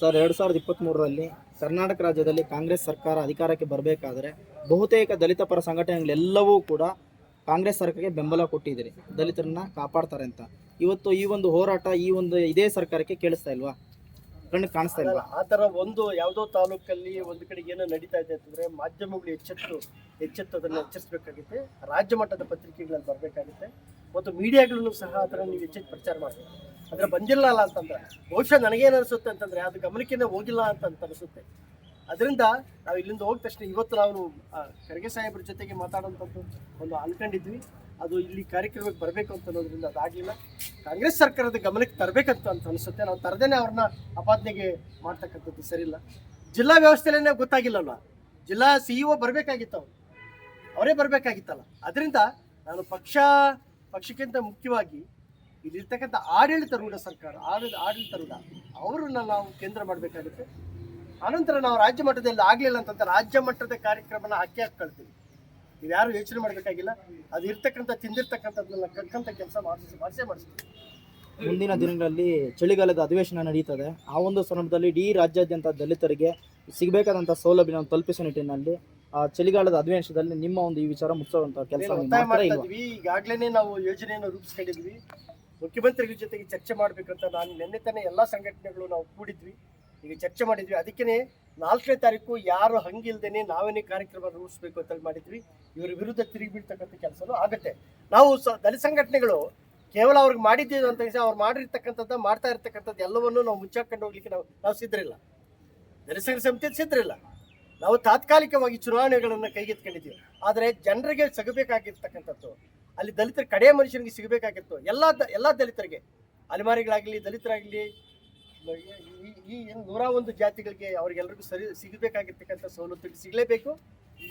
ಸರ್, ಎರಡು ಸಾವಿರದ ಇಪ್ಪತ್ತ್ಮೂರರಲ್ಲಿ ಕರ್ನಾಟಕ ರಾಜ್ಯದಲ್ಲಿ ಕಾಂಗ್ರೆಸ್ ಸರ್ಕಾರ ಅಧಿಕಾರಕ್ಕೆ ಬರಬೇಕಾದ್ರೆ ಬಹುತೇಕ ದಲಿತ ಪರ ಸಂಘಟನೆಗಳೆಲ್ಲವೂ ಕೂಡ ಕಾಂಗ್ರೆಸ್ ಸರ್ಕಾರಕ್ಕೆ ಬೆಂಬಲ ಕೊಟ್ಟಿದ್ದೀರಿ. ದಲಿತರನ್ನ ಕಾಪಾಡ್ತಾರೆ ಅಂತ. ಇವತ್ತು ಈ ಒಂದು ಹೋರಾಟ ಈ ಒಂದು ಇದೇ ಸರ್ಕಾರಕ್ಕೆ ಕೇಳಿಸ್ತಾ ಇಲ್ವಾ? ಕಣ್ಣು ಕಾಣಿಸ್ತಾ ಇಲ್ಲ ಆ ಥರ ಒಂದು ಯಾವುದೋ ತಾಲೂಕಲ್ಲಿ ಒಂದು ಕಡೆ ಏನೋ ನಡೀತಾ ಇದೆ ಅಂತಂದ್ರೆ ಮಾಧ್ಯಮಗಳು ಎಚ್ಚೆತ್ತು ಎಚ್ಚೆತ್ತು ಅದನ್ನು ಎಚ್ಚರಿಸಬೇಕಾಗುತ್ತೆ. ರಾಜ್ಯ ಮಟ್ಟದ ಪತ್ರಿಕೆಗಳಲ್ಲಿ ಬರಬೇಕಾಗುತ್ತೆ. ಮತ್ತು ಮೀಡಿಯಾಗಳನ್ನು ಸಹ ಅದರ ನೀವು ಎಚ್ಚೆತ್ತು ಪ್ರಚಾರ ಮಾಡಬೇಕು ಆದರೆ ಬಂದಿಲ್ಲ ಅಲ್ಲ ಅಂತಂದ್ರೆ. ಬಹುಶಃ ನನಗೇನು ಅನಿಸುತ್ತೆ ಅಂತಂದ್ರೆ ಅದು ಗಮನಕ್ಕೆ ಹೋಗಿಲ್ಲ ಅಂತ ಅಂತ ಅನಿಸುತ್ತೆ. ಅದರಿಂದ ನಾವು ಇಲ್ಲಿಂದ ಹೋದ ತಕ್ಷಣ ಇವತ್ತು ನಾವು ಖರ್ಗೆ ಸಾಹೇಬ್ರ ಜೊತೆಗೆ ಮಾತಾಡುವಂಥದ್ದು ಒಂದು ಅನ್ಕೊಂಡಿದ್ವಿ. ಅದು ಇಲ್ಲಿ ಕಾರ್ಯಕ್ರಮಕ್ಕೆ ಬರಬೇಕು ಅಂತ ಅನ್ನೋದ್ರಿಂದ ಅದಾಗಲಿಲ್ಲ. ಕಾಂಗ್ರೆಸ್ ಸರ್ಕಾರದ ಗಮನಕ್ಕೆ ತರಬೇಕಂತ ಅಂತ ಅನಿಸುತ್ತೆ. ನಾವು ತರದೇನೆ ಅವ್ರನ್ನ ಅಪಾದನೆಗೆ ಮಾಡ್ತಕ್ಕಂಥದ್ದು ಸರಿಯಿಲ್ಲ. ಜಿಲ್ಲಾ ವ್ಯವಸ್ಥೆಯಲ್ಲೇ ಗೊತ್ತಾಗಿಲ್ಲಲ್ವ? ಜಿಲ್ಲಾ ಸಿ ಇ ಬರಬೇಕಾಗಿತ್ತು ಅವ್ರು. ಅವರೇ ಬರಬೇಕಾಗಿತ್ತಲ್ಲ. ಅದರಿಂದ ನಾನು ಪಕ್ಷ, ಪಕ್ಷಕ್ಕಿಂತ ಮುಖ್ಯವಾಗಿ ಇಲ್ಲಿರ್ತಕ್ಕಂಥ ಆಡಳಿತಾರೂಢ ಸರ್ಕಾರ, ಆಡಳಿತ ಆಡಳಿತಾರೂಢ ಅವರನ್ನ ನಾವು ಕೇಂದ್ರ ಮಾಡಬೇಕಾಗುತ್ತೆ. ಆನಂತರ ನಾವು ರಾಜ್ಯ ಮಟ್ಟದಲ್ಲಿ ಆಗಲಿಲ್ಲ ಅಂತಂದ್ರೆ ರಾಜ್ಯ ಮಟ್ಟದ ಕಾರ್ಯಕ್ರಮನ ಹಾಕಿ ಹಾಕ್ಕೊಳ್ತೀವಿ. ನೀವು ಯಾರು ಯೋಚನೆ ಮಾಡಬೇಕಾಗಿಲ್ಲ. ಅದು ಇರ್ತಕ್ಕಂಥ ತಿಂದಿರ್ತಕ್ಕಂಥದ್ದನ್ನ ಕಟ್ಕಂತ ಕೆಲಸ ಮಾಡಿಸಿ ಮಾಡಿಸೇ ಮಾಡಿಸ್ತೀವಿ ಮುಂದಿನ ದಿನಗಳಲ್ಲಿ ಚಳಿಗಾಲದ ಅಧಿವೇಶನ ನಡೀತದೆ. ಆ ಒಂದು ಸಂದರ್ಭದಲ್ಲಿ ಇಡೀ ರಾಜ್ಯಾದ್ಯಂತ ದಲಿತರಿಗೆ ಸಿಗಬೇಕಾದಂತಹ ಸೌಲಭ್ಯವನ್ನು ತಲುಪಿಸುವ ನಿಟ್ಟಿನಲ್ಲಿ ಆ ಚಳಿಗಾಲದ ಅಧಿವೇಶನದಲ್ಲಿ ನಿಮ್ಮ ಒಂದು ಈ ವಿಚಾರ ಮುಚ್ಚುವಂತಹ ಕೆಲಸ ಇದ್ವಿ. ಈಗಾಗಲೇ ನಾವು ಯೋಜನೆಯನ್ನು ರೂಪಿಸ್ಕೊಂಡಿದ್ವಿ. ಮುಖ್ಯಮಂತ್ರಿಗಳ ಜೊತೆಗೆ ಚರ್ಚೆ ಮಾಡಬೇಕಂತ ನಾನು ನಿನ್ನೆ ತಾನೇ ಎಲ್ಲ ಸಂಘಟನೆಗಳು ನಾವು ಕೂಡಿದ್ವಿ. ಈಗ ಚರ್ಚೆ ಮಾಡಿದ್ವಿ. ಅದಕ್ಕೇ ನಾಲ್ಕನೇ ತಾರೀಕು ಯಾರು ಹಂಗಿಲ್ದೇನೆ ನಾವೇನೇ ಕಾರ್ಯಕ್ರಮ ರೂಪಿಸಬೇಕು ಅಂತ ಮಾಡಿದ್ವಿ. ಇವರ ವಿರುದ್ಧ ತಿರುಗಿ ಬೀಳ್ತಕ್ಕಂಥ ಕೆಲಸನೂ ಆಗುತ್ತೆ. ನಾವು ಸ, ದಲಿತ ಸಂಘಟನೆಗಳು ಕೇವಲ ಅವ್ರಿಗೆ ಮಾಡಿದ್ದೀವಿ ಅಂತ ಅವ್ರು ಮಾಡಿರ್ತಕ್ಕಂಥದ್ದು, ಮಾಡ್ತಾ ಇರ್ತಕ್ಕಂಥದ್ದು ಎಲ್ಲವನ್ನೂ ನಾವು ಮುಚ್ಚಾಕೊಂಡು ಹೋಗ್ಲಿಕ್ಕೆ ನಾವು ನಾವು ಸಿದ್ಧರಿಲ್ಲ. ದಲಿತ ಸಂಘ ಸಮಿತಿ ಸಿದ್ಧರಿಲ್ಲ. ನಾವು ತಾತ್ಕಾಲಿಕವಾಗಿ ಚುನಾವಣೆಗಳನ್ನು ಕೈಗೆತ್ಕೊಂಡಿದ್ದೀವಿ ಆದರೆ ಜನರಿಗೆ ಸಿಗಬೇಕಾಗಿರ್ತಕ್ಕಂಥದ್ದು, ಅಲ್ಲಿ ದಲಿತರ ಕಡೆಯ ಮನುಷ್ಯನಿಗೆ ಸಿಗಬೇಕಾಗಿತ್ತು ಎಲ್ಲ ಎಲ್ಲ ದಲಿತರಿಗೆ, ಅಲೆಮಾರಿಗಳಾಗಲಿ, ದಲಿತರಾಗಲಿ ಈ ನೂರ ಒಂದು ಜಾತಿಗಳಿಗೆ ಅವ್ರಿಗೆಲ್ಲರಿಗೂ ಸರಿ ಸಿಗಬೇಕಾಗಿರ್ತಕ್ಕಂಥ ಸವಲತ್ತುಗಳು ಸಿಗಲೇಬೇಕು.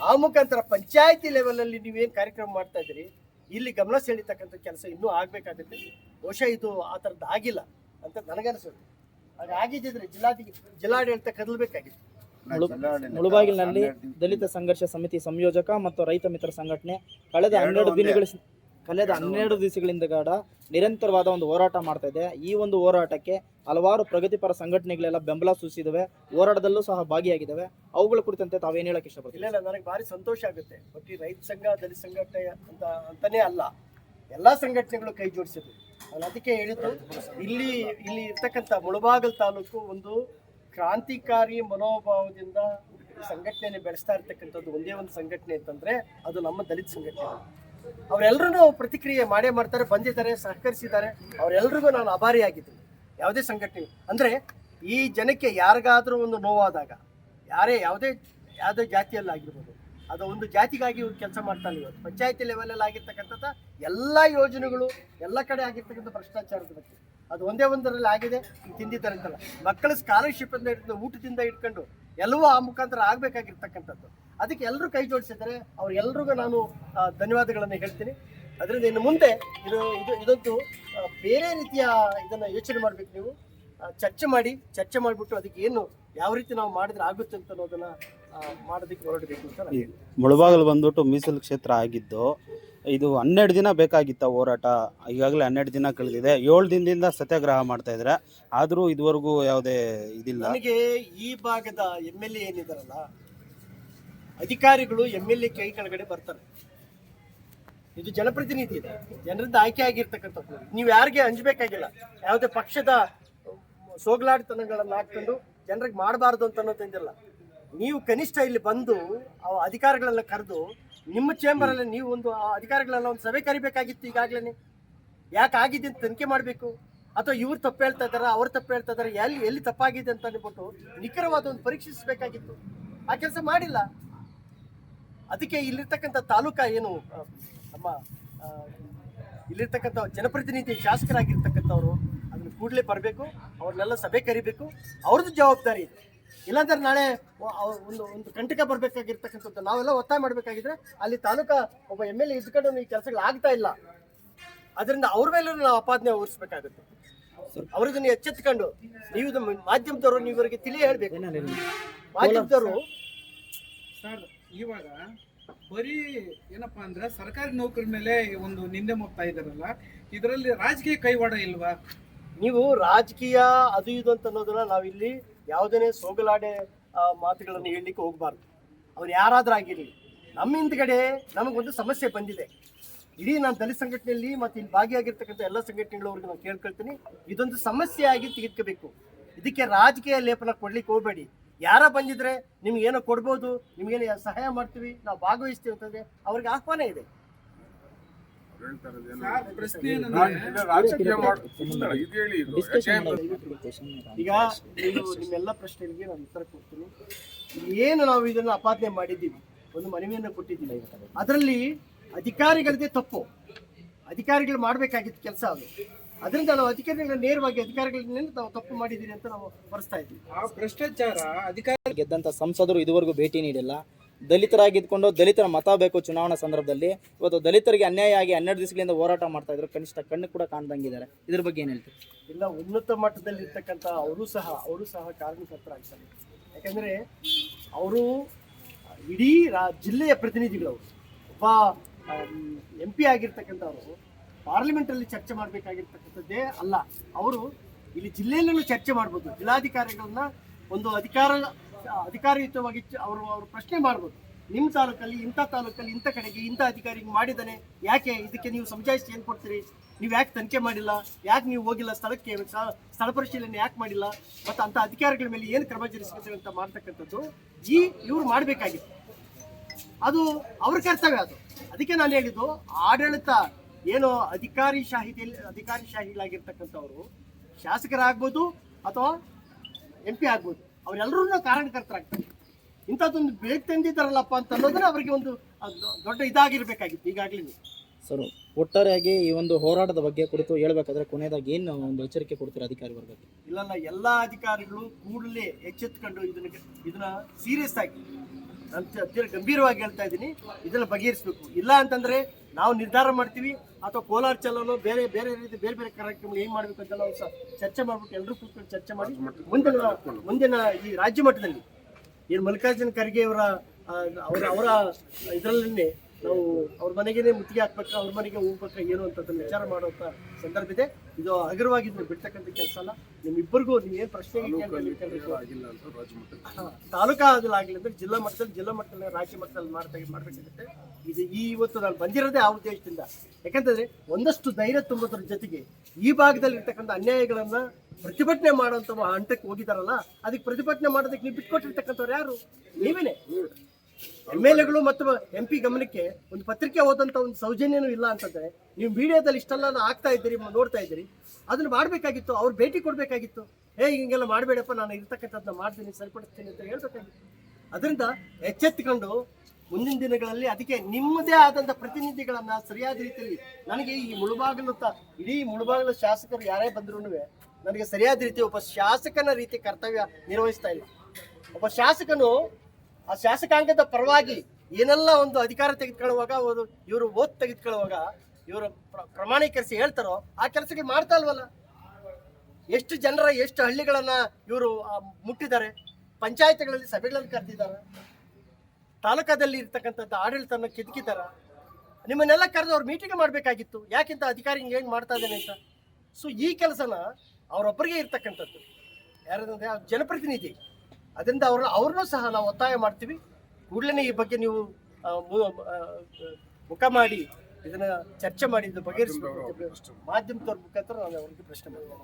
ಆ ಮುಖಾಂತರ ಪಂಚಾಯತಿ ಲೆವೆಲಲ್ಲಿ ನೀವೇನು ಕಾರ್ಯಕ್ರಮ ಮಾಡ್ತಾ ಇದ್ದೀರಿ ಇಲ್ಲಿ ಗಮನ ಸೆಳೀತಕ್ಕಂಥ ಕೆಲಸ ಇನ್ನೂ ಆಗಬೇಕಾಗುತ್ತೆ. ಬಹುಶಃ ಇದು ಆ ಥರದ್ದು ಆಗಿಲ್ಲ ಅಂತ ನನಗನ್ಸುತ್ತೆ ಅದು ಆಗಿದ್ದಿದ್ರೆ ಜಿಲ್ಲಾಧಿ ಜಿಲ್ಲಾಡಳಿತ ಕದಲ್ಬೇಕಾಗಿತ್ತು. ಮುಳುಬಾಗಿಲಿನಲ್ಲಿ ದಲಿತ ಸಂಘರ್ಷ ಸಮಿತಿ ಸಂಯೋಜಕ ಮತ್ತು ರೈತ ಮಿತ್ರ ಸಂಘಟನೆ ಕಳೆದ ಹನ್ನೆರಡು ದಿನಗಳ ಕಳೆದ ಹನ್ನೆರಡು ದಿವಸಗಳಿಂದ ಗಾಡ ನಿರಂತರವಾದ ಒಂದು ಹೋರಾಟ ಮಾಡ್ತಾ ಇದೆ. ಈ ಒಂದು ಹೋರಾಟಕ್ಕೆ ಹಲವಾರು ಪ್ರಗತಿಪರ ಸಂಘಟನೆಗಳೆಲ್ಲ ಬೆಂಬಲ ಸೂಚಿಸಿದವೆ. ಹೋರಾಟದಲ್ಲೂ ಸಹ ಭಾಗಿಯಾಗಿದ್ದಾವೆ ಅವುಗಳ ಕುರಿತಂತೆ ತಾವೇನು ಹೇಳಕ್ ಇಲ್ಲ ಇಷ್ಟಪಡ್ತೀವಿ ಇಲ್ಲ ನನಗೆ ಭಾರಿ ಸಂತೋಷ ಆಗುತ್ತೆ. ಬಟ್ ಈ ರೈತ ಸಂಘ ದಲಿತ ಸಂಘಟನೆ ಅಂತ ಅಂತಾನೆ ಅಲ್ಲ. ಎಲ್ಲ ಸಂಘಟನೆಗಳು ಕೈ ಜೋಡಿಸಿದ್ವಿ ನಾನು ಅದಕ್ಕೆ ಹೇಳಿದ್ದು ಇಲ್ಲಿ ಇಲ್ಲಿ ಇರ್ತಕ್ಕಂಥ ಮುಳಬಾಗಲ್ ತಾಲೂಕು ಒಂದು ಕ್ರಾಂತಿಕಾರಿ ಮನೋಭಾವದಿಂದ ಈ ಸಂಘಟನೆಯನ್ನು ಬೆಳೆಸ್ತಾ ಇರ್ತಕ್ಕಂಥದ್ದು ಒಂದೇ ಒಂದು ಸಂಘಟನೆ ಅಂತಂದ್ರೆ ಅದು ನಮ್ಮ ದಲಿತ ಸಂಘಟನೆ. ಅವರೆಲ್ಲರೂ ಪ್ರತಿಕ್ರಿಯೆ ಮಾಡೇ ಮಾಡ್ತಾರೆ, ಬಂದಿದ್ದಾರೆ, ಸಹಕರಿಸಿದ್ದಾರೆ. ಅವರೆಲ್ರಿಗೂ ನಾನು ಅಭಾರಿಯಾಗಿದ್ದೀನಿ. ಯಾವುದೇ ಸಂಘಟನೆ, ಅಂದರೆ ಈ ಜನಕ್ಕೆ ಯಾರಿಗಾದರೂ ಒಂದು ನೋವಾದಾಗ, ಯಾರೇ ಯಾವುದೇ ಯಾವುದೇ ಜಾತಿಯಲ್ಲಾಗಿರ್ಬೋದು, ಅದು ಒಂದು ಜಾತಿಗಾಗಿ ಕೆಲಸ ಮಾಡ್ತಾನೆ ಇವತ್ತು. ಪಂಚಾಯತಿ ಲೆವೆಲಲ್ಲಿ ಆಗಿರ್ತಕ್ಕಂಥದ್ದು ಎಲ್ಲ ಯೋಜನೆಗಳು, ಎಲ್ಲ ಕಡೆ ಆಗಿರ್ತಕ್ಕಂಥ ಭ್ರಷ್ಟಾಚಾರದ ಬಗ್ಗೆ. ಅದು ಒಂದೇ ಒಂದರಲ್ಲಿ ಆಗಿದೆ ತಿಂದಿದ್ದಾರೆ ಅಂತಲ್ಲ ಮಕ್ಕಳ ಸ್ಕಾಲರ್ಶಿಪ್ ಅಂತ ಹಿಡಿದು ಊಟದಿಂದ ಇಟ್ಕೊಂಡು ಎಲ್ಲವೂ ಆ ಮುಖಾಂತರ ಆಗಬೇಕಾಗಿರ್ತಕ್ಕಂಥದ್ದು. ಅದಕ್ಕೆ ಎಲ್ಲರೂ ಕೈ ಜೋಡಿಸಿದರೆ ಅವ್ರು ಎಲ್ರಿಗೂ ನಾನು ಧನ್ಯವಾದಗಳನ್ನು ಹೇಳ್ತೀನಿ. ಅದರಿಂದ ಇನ್ನು ಮುಂದೆ ಇದು ಇದು, ಇದೊಂದು ಬೇರೆ ರೀತಿಯ ಇದನ್ನು ಯೋಚನೆ ಮಾಡಬೇಕು ನೀವು. ಚರ್ಚೆ ಮಾಡಿ, ಚರ್ಚೆ ಮಾಡಿಬಿಟ್ಟು ಅದಕ್ಕೆ ಏನು, ಯಾವ ರೀತಿ ನಾವು ಮಾಡಿದ್ರೆ ಆಗುತ್ತೆ ಅಂತ ಅನ್ನೋದನ್ನ ಮಾಡೋದಕ್ಕೆ ಹೊರಡಬೇಕು ಅಂತ ಮುಳಬಾಗಲು ಬಂದ್ಬಿಟ್ಟು ಮೀಸಲು ಕ್ಷೇತ್ರ ಆಗಿದ್ದು ಇದು ಹನ್ನೆರಡು ದಿನ ಬೇಕಾಗಿತ್ತ ಹೋರಾಟ. ಈಗಾಗಲೇ ಹನ್ನೆರಡು ದಿನ ಕಳೆದಿದೆ. ಏಳು ದಿನದಿಂದ ಸತ್ಯಾಗ್ರಹ ಮಾಡ್ತಾ ಇದ್ದಾರೆ. ಆದರೂ ಇದುವರೆಗೂ ಯಾವುದೇ ಇದಿಲ್ಲ. ನನಗೆ ಈ ಭಾಗದ ಎಂ ಎಲ್ ಎ ಏನಿದಾರಲ್ಲ, ಅಧಿಕಾರಿಗಳು ಎಂ ಎಲ್ ಎ ಕೈ ಕೆಳಗಡೆ ಬರ್ತಾರೆ. ಇದು ಜನಪ್ರತಿನಿಧಿ ಇದೆ. ಜನರಿಂದ ಆಯ್ಕೆ ಆಗಿರ್ತಕ್ಕಂಥದ್ದು. ನೀವು ಯಾರಿಗೆ ಹಂಚಬೇಕಾಗಿಲ್ಲ. ಯಾವುದೇ ಪಕ್ಷದ ಸೋಗಲಾಡಿತನಗಳನ್ನ ಹಾಕೊಂಡು ಜನರಿಗೆ ಮಾಡಬಾರ್ದು ಅಂತ ಅನ್ನೋದಿಲ್ಲ ನೀವು ಕನಿಷ್ಠ ಇಲ್ಲಿ ಬಂದು ಆ ಅಧಿಕಾರಿಗಳೆಲ್ಲ ಕರೆದು ನಿಮ್ಮ ಚೇಂಬರ್ ಅಲ್ಲಿ ನೀವು ಒಂದು ಅಧಿಕಾರಿಗಳೆಲ್ಲ ಒಂದು ಸಭೆ ಕರಿಬೇಕಾಗಿತ್ತು ಈಗಾಗಲೇ ಯಾಕೆ ಆಗಿದೆ ಅಂತ ತನಿಖೆ ಮಾಡಬೇಕು? ಅಥವಾ ಇವ್ರು ತಪ್ಪು ಹೇಳ್ತಾ ಇದಾರ ಅವ್ರು ತಪ್ಪು ಹೇಳ್ತಾ ಇದಾರೆ ಎಲ್ಲಿ ಎಲ್ಲಿ ತಪ್ಪಾಗಿದೆ ಅಂತ ಅಂದ್ಬಿಟ್ಟು ನಿಖರವಾದ ಒಂದು ಪರೀಕ್ಷಿಸಬೇಕಾಗಿತ್ತು. ಆ ಕೆಲಸ ಮಾಡಿಲ್ಲ. ಅದಕ್ಕೆ ಇಲ್ಲಿರ್ತಕ್ಕಂಥ ತಾಲೂಕಾ ಏನು ನಮ್ಮ ಇಲ್ಲಿರ್ತಕ್ಕಂಥ ಜನಪ್ರತಿನಿಧಿ ಶಾಸಕರಾಗಿರ್ತಕ್ಕಂಥವ್ರು ಅದನ್ನ ಕೂಡಲೇ ಬರಬೇಕು. ಅವ್ರನ್ನೆಲ್ಲ ಸಭೆ ಕರಿಬೇಕು. ಅವ್ರದ್ದು ಜವಾಬ್ದಾರಿ ಇದೆ. ಇಲ್ಲಾಂದ್ರೆ ನಾಳೆ ಒಂದು ಒಂದು ಕಂಟಕ ಬರ್ಬೇಕಾಗಿರ್ತಕ್ಕಂಥದ್ದು. ನಾವೆಲ್ಲ ಒತ್ತಾಯ ಮಾಡ್ಬೇಕಾಗಿದ್ರೆ ಅಲ್ಲಿ ತಾಲೂಕಾ ಒಬ್ಬ ಎಂ ಎಲ್ ಎ ಇದ್ಕೊಂಡು ಈ ಕೆಲಸಗಳು ಆಗ್ತಾ ಇಲ್ಲ. ಅದರಿಂದ ಅವ್ರ ಮೇಲೂ ನಾವು ಅಪಾದನೆ ಹೊರಿಸ್ಬೇಕಾಗುತ್ತೆ. ಅವ್ರು ಇದನ್ನ ಎಚ್ಚೆತ್ಕೊಂಡು ನೀವು ಮಾಧ್ಯಮದವರು ನೀವು ಇವರಿಗೆ ತಿಳಿ ಹೇಳ್ಬೇಕು. ಮಾಧ್ಯಮದವರು ಸರ್ ಇವಾಗ ಬರೀ ಏನಪ್ಪಾ ಅಂದ್ರೆ ಸರ್ಕಾರಿ ನೌಕರಿ ಮೇಲೆ ಒಂದು ನಿಂದೆ ಮೋಗ್ತಾ ಇದಾರಲ್ಲ ಇದರಲ್ಲಿ ರಾಜಕೀಯ ಕೈವಾಡ ಇಲ್ವಾ? ನೀವು ರಾಜಕೀಯ ಅದು ಇದು ಅಂತ ಅನ್ನೋದನ್ನ ನಾವಿಲ್ಲಿ ಯಾವುದೇ ಸೋಗಲಾಡೆ ಮಾತುಗಳನ್ನು ಹೇಳಲಿಕ್ಕೆ ಹೋಗಬಾರ್ದು. ಅವ್ರು ಯಾರಾದ್ರೂ ಆಗಿರಲಿ. ನಮ್ಮ ಹಿಂದ್ಗಡೆ ನಮಗೊಂದು ಸಮಸ್ಯೆ ಬಂದಿದೆ. ಇಡೀ ನಾನು ದಲಿತ ಸಂಘಟನೆಯಲ್ಲಿ ಮತ್ತು ಇಲ್ಲಿ ಭಾಗಿಯಾಗಿರ್ತಕ್ಕಂಥ ಎಲ್ಲ ಸಂಘಟನೆಗಳವ್ರಿಗೆ ನಾನು ಕೇಳ್ಕೊಳ್ತೀನಿ. ಇದೊಂದು ಸಮಸ್ಯೆ ಆಗಿ ತೆಗೆದುಕೋಬೇಕು ಇದಕ್ಕೆ ರಾಜಕೀಯ ಲೇಪನ ಕೊಡ್ಲಿಕ್ಕೆ ಹೋಗಬೇಡಿ. ಯಾರ ಬಂದಿದ್ರೆ ನಿಮ್ಗೆ ಏನೋ ಕೊಡ್ಬೋದು, ನಿಮ್ಗೇನು ಸಹಾಯ ಮಾಡ್ತೀವಿ, ನಾವು ಭಾಗವಹಿಸ್ತೀವಿ ಅಂತಂದ್ರೆ ಅವ್ರಿಗೆ ಆಹ್ವಾನ ಇದೆ ಸರ್ ಪ್ರಶ್ನೆ ಏನಂದ್ರೆ ಡಿಸ್ಕಷನ್ ಈಗ ನೀವು ನಿಮ್ಮೆಲ್ಲ ಪ್ರಶ್ನೆಗಳಿಗೆ ನಾನು ಉತ್ತರ ಕೊಡ್ತೀನಿ. ಏನು ನಾವು ಇದನ್ನ ಅಪಾದನೆ ಮಾಡಿದ್ದೀವಿ? ಒಂದು ಮನವಿಯನ್ನು ಕೊಟ್ಟಿದ್ದೀವಿ. ಅದರಲ್ಲಿ ಅಧಿಕಾರಿಗಳದೇ ತಪ್ಪು. ಅಧಿಕಾರಿಗಳು ಮಾಡಬೇಕಾಗಿದ್ದ ಕೆಲಸ ಅದು. ಅದರಿಂದ ನಾವು ಅಧಿಕಾರಿಗಳನ್ನ ನೇರವಾಗಿ ಅಧಿಕಾರಿಗಳನ್ನ ನಾವು ತಪ್ಪು ಮಾಡಿದ್ದೀರಿ ಅಂತ ನಾವು ಹೊರಿಸ್ತಾ ಇದ್ದೀವಿ. ಆ ಭ್ರಷ್ಟಾಚಾರ ಅಧಿಕಾರಿ ಗೆದ್ದಂತ ಸಂಸದರು ಇದುವರೆಗೂ ಭೇಟಿ ನೀಡಿಲ್ಲ. ದಲಿತರಾಗಿದ್ಕೊಂಡು ದಲಿತರ ಮತ ಬೇಕು ಚುನಾವಣಾ ಸಂದರ್ಭದಲ್ಲಿ, ಇವತ್ತು ದಲಿತರಿಗೆ ಅನ್ಯಾಯ ಆಗಿ ಹನ್ನೆರಡು ದಿವಸಗಳಿಂದ ಹೋರಾಟ ಮಾಡ್ತಾ ಇದ್ರು, ಕನಿಷ್ಠ ಕಣ್ಣು ಕೂಡ ಕಾಣ್ದಂಗಿದ್ದಾರೆ. ಇದ್ರ ಬಗ್ಗೆ ಏನ್ ಹೇಳ್ತೀವಿ ಇಲ್ಲ, ಉನ್ನತ ಮಟ್ಟದಲ್ಲಿ ಇರ್ತಕ್ಕಂಥ ಅವರು ಸಹ ಅವರು ಸಹ ಕಾರಣಕರ್ತರಾಗ್ತಾರೆ ಯಾಕಂದ್ರೆ ಅವರು ಇಡೀ ರಾ, ಜಿಲ್ಲೆಯ ಪ್ರತಿನಿಧಿಗಳು ಅವರು ಒಬ್ಬ ಎಂ ಪಿ ಆಗಿರ್ತಕ್ಕಂಥವ್ರು, ಪಾರ್ಲಿಮೆಂಟಲ್ಲಿ ಚರ್ಚೆ ಮಾಡಬೇಕಾಗಿರ್ತಕ್ಕಂಥದ್ದೇ ಅಲ್ಲ. ಅವರು ಇಲ್ಲಿ ಜಿಲ್ಲೆಯಲ್ಲೂ ಚರ್ಚೆ ಮಾಡ್ಬೋದು, ಜಿಲ್ಲಾಧಿಕಾರಿಗಳನ್ನ ಒಂದು ಅಧಿಕಾರ ಅಧಿಕಾರಯುತವಾಗಿ ಅವರು ಅವರು ಪ್ರಶ್ನೆ ಮಾಡ್ಬೋದು. ನಿಮ್ಮ ತಾಲೂಕಲ್ಲಿ, ಇಂಥ ತಾಲೂಕಲ್ಲಿ, ಇಂಥ ಕಡೆಗೆ ಇಂಥ ಅಧಿಕಾರಿಗೆ ಮಾಡಿದನೆ ಮಾಡಿದ್ದಾನೆ. ಯಾಕೆ ಇದಕ್ಕೆ ನೀವು ಸಮಜಾಯಿಸಿ ಏನು ಕೊಡ್ತೀರಿ? ನೀವು ಯಾಕೆ ತನಿಖೆ ಮಾಡಿಲ್ಲ? ಯಾಕೆ ನೀವು ಹೋಗಿಲ್ಲ? ಸ್ಥಳಕ್ಕೆ ಸ್ಥಳ ಪರಿಶೀಲನೆ ಯಾಕೆ ಮಾಡಿಲ್ಲ? ಮತ್ತು ಅಂಥ ಅಧಿಕಾರಿಗಳ ಮೇಲೆ ಏನು ಕ್ರಮ ಜರಿಸ್ಕೊತೀವಿ ಅಂತ ಮಾಡ್ತಕ್ಕಂಥದ್ದು ಈ ಇವ್ರು ಮಾಡಬೇಕಾಗಿತ್ತು. ಅದು ಅವ್ರ ಕರ್ತವ್ಯ ಅದು. ಅದಕ್ಕೆ ನಾನು ಹೇಳಿದ್ದು, ಆಡಳಿತ ಏನು ಅಧಿಕಾರಿ ಶಾಹಿದಲ್ಲಿ ಅಧಿಕಾರಿ ಶಾಹಿಗಳಾಗಿರ್ತಕ್ಕಂಥವ್ರು, ಶಾಸಕರಾಗ್ಬೋದು ಅಥವಾ ಎಂ ಪಿ ಆಗ್ಬೋದು. ಅವರೆಲ್ಲರೂ ಕಾರಣಕರ್ತರಾಗ್ತಾರೆ. ಇಂಥದ್ದೊಂದು ಬೇಗ ತಂದಿದ್ದಾರಲ್ಲಪ್ಪ ಅಂತ ಅನ್ನೋದನ್ನ ಅವರಿಗೆ ಒಂದು ದೊಡ್ಡ ಇದಾಗಿರ್ಬೇಕಾಗಿತ್ತು ಈಗಾಗಲೇ ಸರ್ ಒಟ್ಟಾರೆಯಾಗಿ ಈ ಒಂದು ಹೋರಾಟದ ಬಗ್ಗೆ ಕುರಿತು ಹೇಳ್ಬೇಕಾದ್ರೆ ಕೊನೆಯದಾಗಿ ಏನು ಒಂದು ಎಚ್ಚರಿಕೆ ಕೊಡ್ತೀರಾ ಅಧಿಕಾರಿ ವರ್ಗಕ್ಕೆ? ಇಲ್ಲಲ್ಲ ಎಲ್ಲ ಅಧಿಕಾರಿಗಳು ಕೂಡಲೇ ಎಚ್ಚೆತ್ಕೊಂಡು ಇದನ್ನ ಇದನ್ನ ಸೀರಿಯಸ್ ಆಗಿ ನಾನು ತ- ಗಂಭೀರವಾಗಿ ಹೇಳ್ತಾ ಇದ್ದೀನಿ. ಇದನ್ನ ಬಗೆಹರಿಸಬೇಕು. ಇಲ್ಲ ಅಂತಂದ್ರೆ ನಾವು ನಿರ್ಧಾರ ಮಾಡ್ತೀವಿ ಅಥವಾ ಕೋಲಾರ ಚಲನೋ ಬೇರೆ ಬೇರೆ ರೀತಿ ಬೇರೆ ಬೇರೆ ಕಾರ್ಯಕ್ರಮ ಏನು ಮಾಡ್ಬೇಕು ಅಂತ ನಾವು ಸಹ ಚರ್ಚೆ ಮಾಡ್ಬಿಟ್ಟು ಎಲ್ಲರೂ ಕೂತ್ಕೊಂಡು ಚರ್ಚೆ ಮಾಡಿ ಮುಂದಿನ ಮುಂದಿನ ಈ ರಾಜ್ಯ ಮಟ್ಟದಲ್ಲಿ ಏನು ಮಲ್ಲಿಕಾರ್ಜುನ ಖರ್ಗೆ ಅವರ ಅವರ ಅವರ ಇದರಲ್ಲೇ ನಾವು ಅವ್ರ ಮನೆಗೇನೆ ಮುತ್ತಿಗೆ ಹಾಕ್ಬೇಕಾ ಅವ್ರ ಮನೆಗೆ ಹೋಗ್ಬೇಕ ಏನು ಅಂತದನ್ನ ವಿಚಾರ ಮಾಡುವಂತ ಸಂದರ್ಭ ಇದೆ. ಇದು ಹಗುರವಾಗಿ ಇದನ್ನ ಬಿಡ್ತಕ್ಕಂಥ ಕೆಲಸ ಅಲ್ಲ. ನಿಮ್ಮಿಬ್ಬರಿಗೂ ನೀವು ಏನು ಪ್ರಶ್ನೆ ತಾಲೂಕಾ ಆಗಲಿ ಅಂದ್ರೆ ಜಿಲ್ಲಾ ಮಟ್ಟದಲ್ಲಿ ಜಿಲ್ಲಾ ಮಟ್ಟದಲ್ಲಿ ರಾಜ್ಯ ಮಟ್ಟದಲ್ಲಿ ಮಾಡ್ತಾ ಮಾಡ್ಬೇಕಾಗುತ್ತೆ. ಇದು ಈ ಇವತ್ತು ನಾನು ಬಂದಿರೋದೇ ಆ ಉದ್ದೇಶದಿಂದ. ಯಾಕಂತಂದ್ರೆ ಒಂದಷ್ಟು ಧೈರ್ಯ ತುಂಬೋದ್ರ ಜೊತೆಗೆ ಈ ಭಾಗದಲ್ಲಿ ಇರ್ತಕ್ಕಂಥ ಅನ್ಯಾಯಗಳನ್ನ ಪ್ರತಿಭಟನೆ ಮಾಡುವಂತ ಹಂತಕ್ಕೆ ಹೋಗಿದಾರಲ್ಲ ಅದಕ್ಕೆ ಪ್ರತಿಭಟನೆ ಮಾಡೋದಕ್ಕೆ ನೀವು ಬಿಟ್ಕೊಟ್ಟಿರ್ತಕ್ಕಂಥವ್ರು ಯಾರು? ನೀವೇನೆ? ಎಂ ಎಲ್ ಎಗಳು ಮತ್ತು ಎಂ ಪಿ ಗಮನಕ್ಕೆ ಒಂದು ಪತ್ರಿಕೆ ಓದಂತ ಒಂದು ಸೌಜನ್ಯನೂ ಇಲ್ಲ ಅಂತಂದ್ರೆ ನೀವು ಮೀಡಿಯಾದಲ್ಲಿ ಇಷ್ಟೆಲ್ಲ ಆಗ್ತಾ ಇದ್ದೀರಿ ನೋಡ್ತಾ ಇದ್ದೀರಿ. ಅದನ್ನ ಮಾಡಬೇಕಾಗಿತ್ತು, ಅವ್ರು ಭೇಟಿ ಕೊಡಬೇಕಾಗಿತ್ತು. ಹೇ, ಹಿಂಗೆಲ್ಲ ಮಾಡಬೇಡಪ್ಪ, ನಾನು ಇರ್ತಕ್ಕಂಥದ್ದನ್ನ ಮಾಡ್ತೀನಿ, ಸರಿಪಡಿಸ್ತೀನಿ ಅಂತ ಹೇಳ್ಬೇಕಾಗಿತ್ತು. ಅದರಿಂದ ಎಚ್ಚೆತ್ಕೊಂಡು ಮುಂದಿನ ದಿನಗಳಲ್ಲಿ ಅದಕ್ಕೆ ನಿಮ್ಮದೇ ಆದಂಥ ಪ್ರತಿನಿಧಿಗಳನ್ನ ಸರಿಯಾದ ರೀತಿಯಲ್ಲಿ ನನಗೆ ಈ ಮುಳುಬಾಗಿಲು ಇಡೀ ಮುಳುಬಾಗಿಲು ಶಾಸಕರು ಯಾರೇ ಬಂದ್ರೂ ನನಗೆ ಸರಿಯಾದ ರೀತಿ ಒಬ್ಬ ಶಾಸಕನ ರೀತಿ ಕರ್ತವ್ಯ ನಿರ್ವಹಿಸ್ತಾ ಇಲ್ಲ. ಒಬ್ಬ ಶಾಸಕನು ಆ ಶಾಸಕಾಂಗದ ಪರವಾಗಿ ಏನೆಲ್ಲ ಒಂದು ಅಧಿಕಾರ ತೆಗೆದುಕೊಳ್ಳುವಾಗ ಅವರು ಇವರು ಓದ್ ತೆಗೆದುಕೊಳ್ಳುವಾಗ, ಇವರು ಪ್ರ- ಪ್ರಮಾಣೀಕರಿಸಿ ಹೇಳ್ತಾರೋ ಆ ಕೆಲಸಕ್ಕೆ ಮಾಡ್ತಾ ಇಲ್ವಲ್ಲ? ಎಷ್ಟು ಜನರ, ಎಷ್ಟು ಹಳ್ಳಿಗಳನ್ನ ಇವರು ಮುಟ್ಟಿದ್ದಾರೆ? ಪಂಚಾಯತ್ಗಳಲ್ಲಿ ಸಭೆಗಳಲ್ಲಿ ಕರೆದಿದ್ದಾರೆ. ತಾಲೂಕಾದಲ್ಲಿ ಇರ್ತಕ್ಕಂಥದ್ದು ಆಡಳಿತನ ಕೆದಕಿದಾರ ನಿಮ್ಮನ್ನೆಲ್ಲ ಕರೆದು ಅವ್ರು ಮೀಟಿಂಗ್ ಮಾಡಬೇಕಾಗಿತ್ತು. ಯಾಕಿಂತ ಅಧಿಕಾರಿ ಹಿಂಗೆ ಹೆಂಗೆ ಮಾಡ್ತಾ ಇದ್ದಾನೆ ಅಂತ? ಸೊ ಈ ಕೆಲಸನ ಅವರೊಬ್ಬರಿಗೆ ಇರ್ತಕ್ಕಂಥದ್ದು. ಯಾರಂದ್ರೆ ಆ ಜನಪ್ರತಿನಿಧಿ. ಅದರಿಂದ ಅವ್ರ ಅವ್ರನ್ನೂ ಸಹ ನಾವು ಒತ್ತಾಯ ಮಾಡ್ತೀವಿ. ಕೂಡಲೇ ಈ ಬಗ್ಗೆ ನೀವು ಮುಖ ಮಾಡಿ ಇದನ್ನ ಚರ್ಚೆ ಮಾಡಿ ಬಗೆಹರಿಸಬೇಕು ಮಾಧ್ಯಮದವ್ರ ಮುಖಾಂತರ ನಾನು ಅವ್ರಿಗೆ ಪ್ರಶ್ನೆ ಮಾಡ್ತೇನೆ